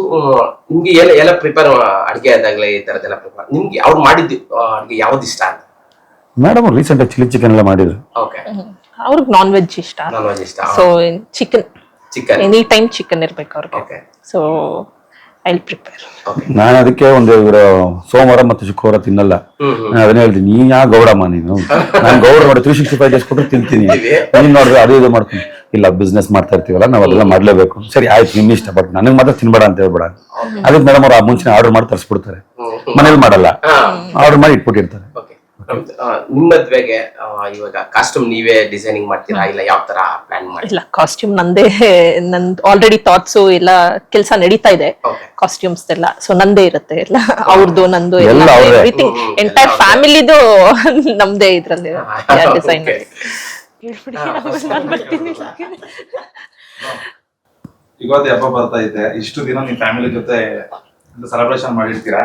ನಿಮ್ಗೆ ಎಲ್ಲ ಎಲ್ಲ ಪ್ರಿಪೇರ್ ಅಡ್ಗೆ ಆದಾಗ್ಲೇ ಈ ತರದೆಲ್ಲ ಪ್ರಿಪೇರ್ ನಿಮ್ಗೆ ಅವ್ರು ಮಾಡಿದ್ದು ಆ, ಅಡ್ಗೆ ಯಾವ್ದು ಇಷ್ಟ ಅಂತ? ಮೇಡಮ್ ರೀಸೆಂಟ್ ಚಿಲ್ಲಿ ಚಿಕನ್ ಎಲ್ಲ ಮಾಡಿದ್ರು. ಓಕೆ ಅವ್ರಿಗೆ ನಾನ್ ವೆಜ್ ಇಷ್ಟ. ನಾನ್ ವೆಜ್ ಇಷ್ಟ so chicken chicken any time chicken ಇರ್ಬೇಕು ಅವ್ರಿಗೆ. ಓಕೆ ಸೊ ಐ ಪ್ರಿಪೇರ್ ನಾನು ಅದಕ್ಕೆ ಒಂದು ಇವರು ಸೋಮವಾರ ಮತ್ತು ಶುಕ್ರವಾರ ತಿನ್ನಲ್ಲ. ನಾನು ಅದನ್ನ ಹೇಳ್ತೀನಿ ನೀ ಯಾ ಗೌಡಮ್ಮ ನೀನು? ನಾನು ಗೌಡ ನೋಡಿ ತ್ರೀ ಸಿಕ್ಸ್ಟಿ ಫೈವ್ ಡೇಸ್ ಕೊಟ್ಟರೆ ತಿಂತೀನಿ. ನೀನ್ ನೋಡ್ರಿ ಅದು ಇದು ಮಾಡ್ತೀನಿ ಇಲ್ಲ ಬಿಸ್ನೆಸ್ ಮಾಡ್ತಾ ಇರ್ತೀವಲ್ಲ ನಾವು ಅದೆಲ್ಲ ಮಾಡ್ಲೇಬೇಕು. ಸರಿ ಆಯ್ತು ನಿಮ್ ಇಷ್ಟ ಬಟ್ ನನಗೆ ಮಾತ್ರ ತಿನ್ಬೇಡ ಅಂತ ಹೇಳ್ಬೇಡ. ಅದಕ್ಕೆ ಮೇಡಮ್ ಅವ್ರು ಆ ಮುಂಚೆ ಆರ್ಡರ್ ಮಾಡಿ ತರಿಸ್ಬಿಡ್ತಾರೆ. ಮನೇಲಿ ಮಾಡಲ್ಲ. ಆರ್ಡರ್ ಮಾಡಿ ಇಟ್ಬಿಟ್ಟಿರ್ತಾರೆ. ನಿಮ್ಮ ಮದ್ವೆಗೆ ಇವಾಗ ಕಾಸ್ಟ್ಯೂಮ್ ನೀವೇ ಡಿಸೈನಿಂಗ್ ಮಾಡ್ತೀರಾ? ಇಲ್ಲ ಯಾವ ತರ ಪ್ಲಾನ್ ಮಾಡಿ ಇಲ್ಲ ಕಾಸ್ಟ್ಯೂಮ್ ನಂದೇ ನನ್ ಆಲ್ರೆಡಿ ಥಾಟ್ಸ್ ಎಲ್ಲ ಕೆಲಸ ನಡೀತಾ ಇದೆ. ಕಾಸ್ಟ್ಯೂಮ್ಸ್ ಎಲ್ಲ ಸೊ ನಂದೇ ಇರುತ್ತೆ ಎಲ್ಲ. ಅವ್ರದ್ದು ನಂದು ಎಲ್ಲ ಎವ್ರಿಥಿಂಗ್ ಎಂಟೈರ್ ಫ್ಯಾಮಿಲಿದು ನಮ್ದೇ ಇದ್ರಲ್ಲಿ ಡಿಸೈನ್ ಯುಗಾದಿ ಹಬ್ಬ ಬರ್ತಾ ಇದೆ. ಇಷ್ಟು ದಿನ ನಿಮ್ಮ ಫ್ಯಾಮಿಲಿ ಜೊತೆ ಸೆಲೆಬ್ರೇಷನ್ ಮಾಡಿರ್ತೀರಾ?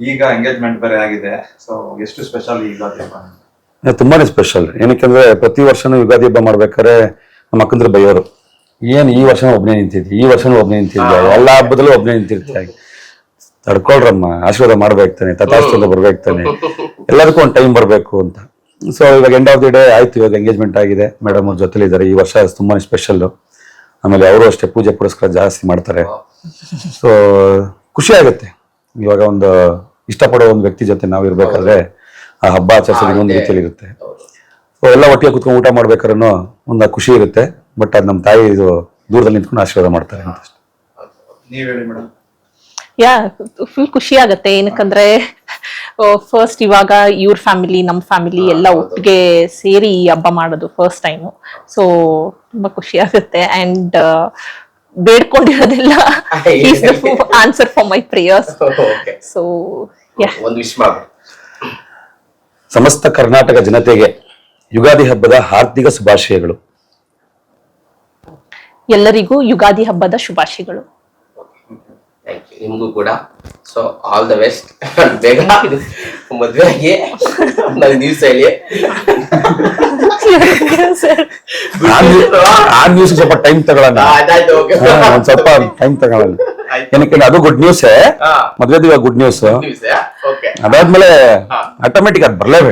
ಈಗ ಎಂಗೇಜ್ಮೆಂಟ್ ಬೇರೆ ಆಗಿದೆ. ಸೊ ಎಷ್ಟು ಸ್ಪೆಷಲ್ ಯುಗಾದಿ ಹಬ್ಬ? ತುಂಬಾನೇ ಸ್ಪೆಷಲ್ ಏನಕ್ಕೆಂದ್ರೆ ಪ್ರತಿ ವರ್ಷನೂ ಯುಗಾದಿ ಹಬ್ಬ ಮಾಡ್ಬೇಕಾದ್ರೆ ನಮ್ಮ ಅಕ್ಕಂದ್ರೆ ಬೈಯೋರು. ಏನು ಈ ವರ್ಷನೂ ಒಬ್ಬನೇ ನಿಂತಿದ್ದೆ ಈ ವರ್ಷನೂ ಒಬ್ಬನೇ ನಿಂತಿದ್ದೆ ಎಲ್ಲಾ ಹಬ್ಬದಲ್ಲೂ ಒಬ್ಬನೇ ನಿಂತಿರ್ತೀಯ ತಡ್ಕೊಳ್ರಮ್ಮ ಆಶೀರ್ವಾದ ಮಾಡ್ಬೇಕು ತಾನೆ ಬರ್ಬೇಕಾನೆ ಬರ್ಬೇಕು ತಾನೆ. ಎಲ್ಲದಕ್ಕೂ ಒಂದು ಟೈಮ್ ಬರಬೇಕು ಅಂತ. ಸೊ ಇವಾಗ ಎಂಡ್ ಆಫ್ ದಿ ಡೇ ಆಯ್ತು ಇವಾಗ ಎಂಗೇಜ್ಮೆಂಟ್ ಆಗಿದೆ. ಮೇಡಮ್ ಅವ್ರ ಜೊತೆಲಿ ಇದ್ದಾರೆ ಈ ವರ್ಷ ತುಂಬಾನೇ ಸ್ಪೆಷಲ್ ಆಮೇಲೆ ಅವರು ಅಷ್ಟೇ ಪೂಜೆ ಪುರಸ್ಕಾರ ಜಾಸ್ತಿ ಮಾಡ್ತಾರೆ. ಸೊ ಖುಷಿ ಆಗುತ್ತೆ. ಇವಾಗ ಒಂದು ಇಷ್ಟಪಡೋ ಒಂದು ವ್ಯಕ್ತಿ ಜೊತೆ ನಾವು ಇರ್ಬೇಕಾದ್ರೆ ಆ ಹಬ್ಬ ಆಚರಿಸೋದು ಒಂದು ರೀತಿಯಲ್ಲಿ ಇರುತ್ತೆ ಸೊ ಎಲ್ಲ ಒಟ್ಟಿಗೆ ಕುತ್ಕೊಂಡು ಊಟ ಮಾಡ್ಬೇಕಾದ್ರೂ ಒಂದು ಖುಷಿ ಇರುತ್ತೆ. ಬಟ್ ಅದು ನಮ್ಮ ತಾಯಿ ಇದು ದೂರದಲ್ಲಿ ನಿಂತ್ಕೊಂಡು ಆಶೀರ್ವಾದ ಮಾಡ್ತಾರೆ ಅಂತ ಅಷ್ಟೇ. ನೀವ್ ಹೇಳಿ ಮೇಡಮ್ ಯಾ ಫುಲ್ ಖುಷಿ ಆಗತ್ತೆ. ಏನಕ್ಕಂದ್ರೆ ಫಸ್ಟ್ ಇವಾಗ ಇವ್ರ ಫ್ಯಾಮಿಲಿ ನಮ್ಮ ಫ್ಯಾಮಿಲಿ ಎಲ್ಲ ಒಟ್ಟಿಗೆ ಸೇರಿ ಈ ಹಬ್ಬ ಮಾಡೋದು ಫಸ್ಟ್ ಟೈಮು ಸೊ ತುಂಬಾ ಖುಷಿ ಆಗುತ್ತೆ. And ಬೇಡ್ಕೊಂಡಿರೋದೆಲ್ಲ. Answer for my prayers okay so yeah ಒಂದು ವಿಶ್ ಸಮಸ್ತ ಕರ್ನಾಟಕ ಜನತೆಗೆ ಯುಗಾದಿ ಹಬ್ಬದ ಹಾರ್ದಿಕ ಶುಭಾಶಯಗಳು. ಎಲ್ಲರಿಗೂ ಯುಗಾದಿ ಹಬ್ಬದ ಶುಭಾಶಯಗಳು. ಥ್ಯಾಂಕ್ ಯು ನಿಮಗೂ ಕೂಡ ಸೊ ಆಲ್ ದ ಬೆಸ್ಟ್ ಬೇಗ ಮದ್ವೆ ಆಗಿ ನಾವು ನ್ಯೂಸ್ ಹೇಳಿ ಆ ನ್ಯೂಸ್ ಸ್ವಲ್ಪ ಟೈಮ್ ತಗೊಳ್ಳೋಣ ಅದಾಯ್ತು ಓಕೆ ಹಾ, ಒಂದ್ ಸ್ವಲ್ಪ ಟೈಮ್ ತಗೊಳ್ಳೋಣ ಏನಕ್ಕೆ ಅದು ಗುಡ್ ನ್ಯೂಸ್ ಹಾ. ಮದ್ವೆದು ಗುಡ್ ನ್ಯೂಸ್ ನ್ಯೂಸ್ ಓಕೆ ಅದಾದ್ಮೇಲೆ ಆಟೋಮೆಟಿಕ್ ಅದು ಬರ್ಲೇಬೇಕು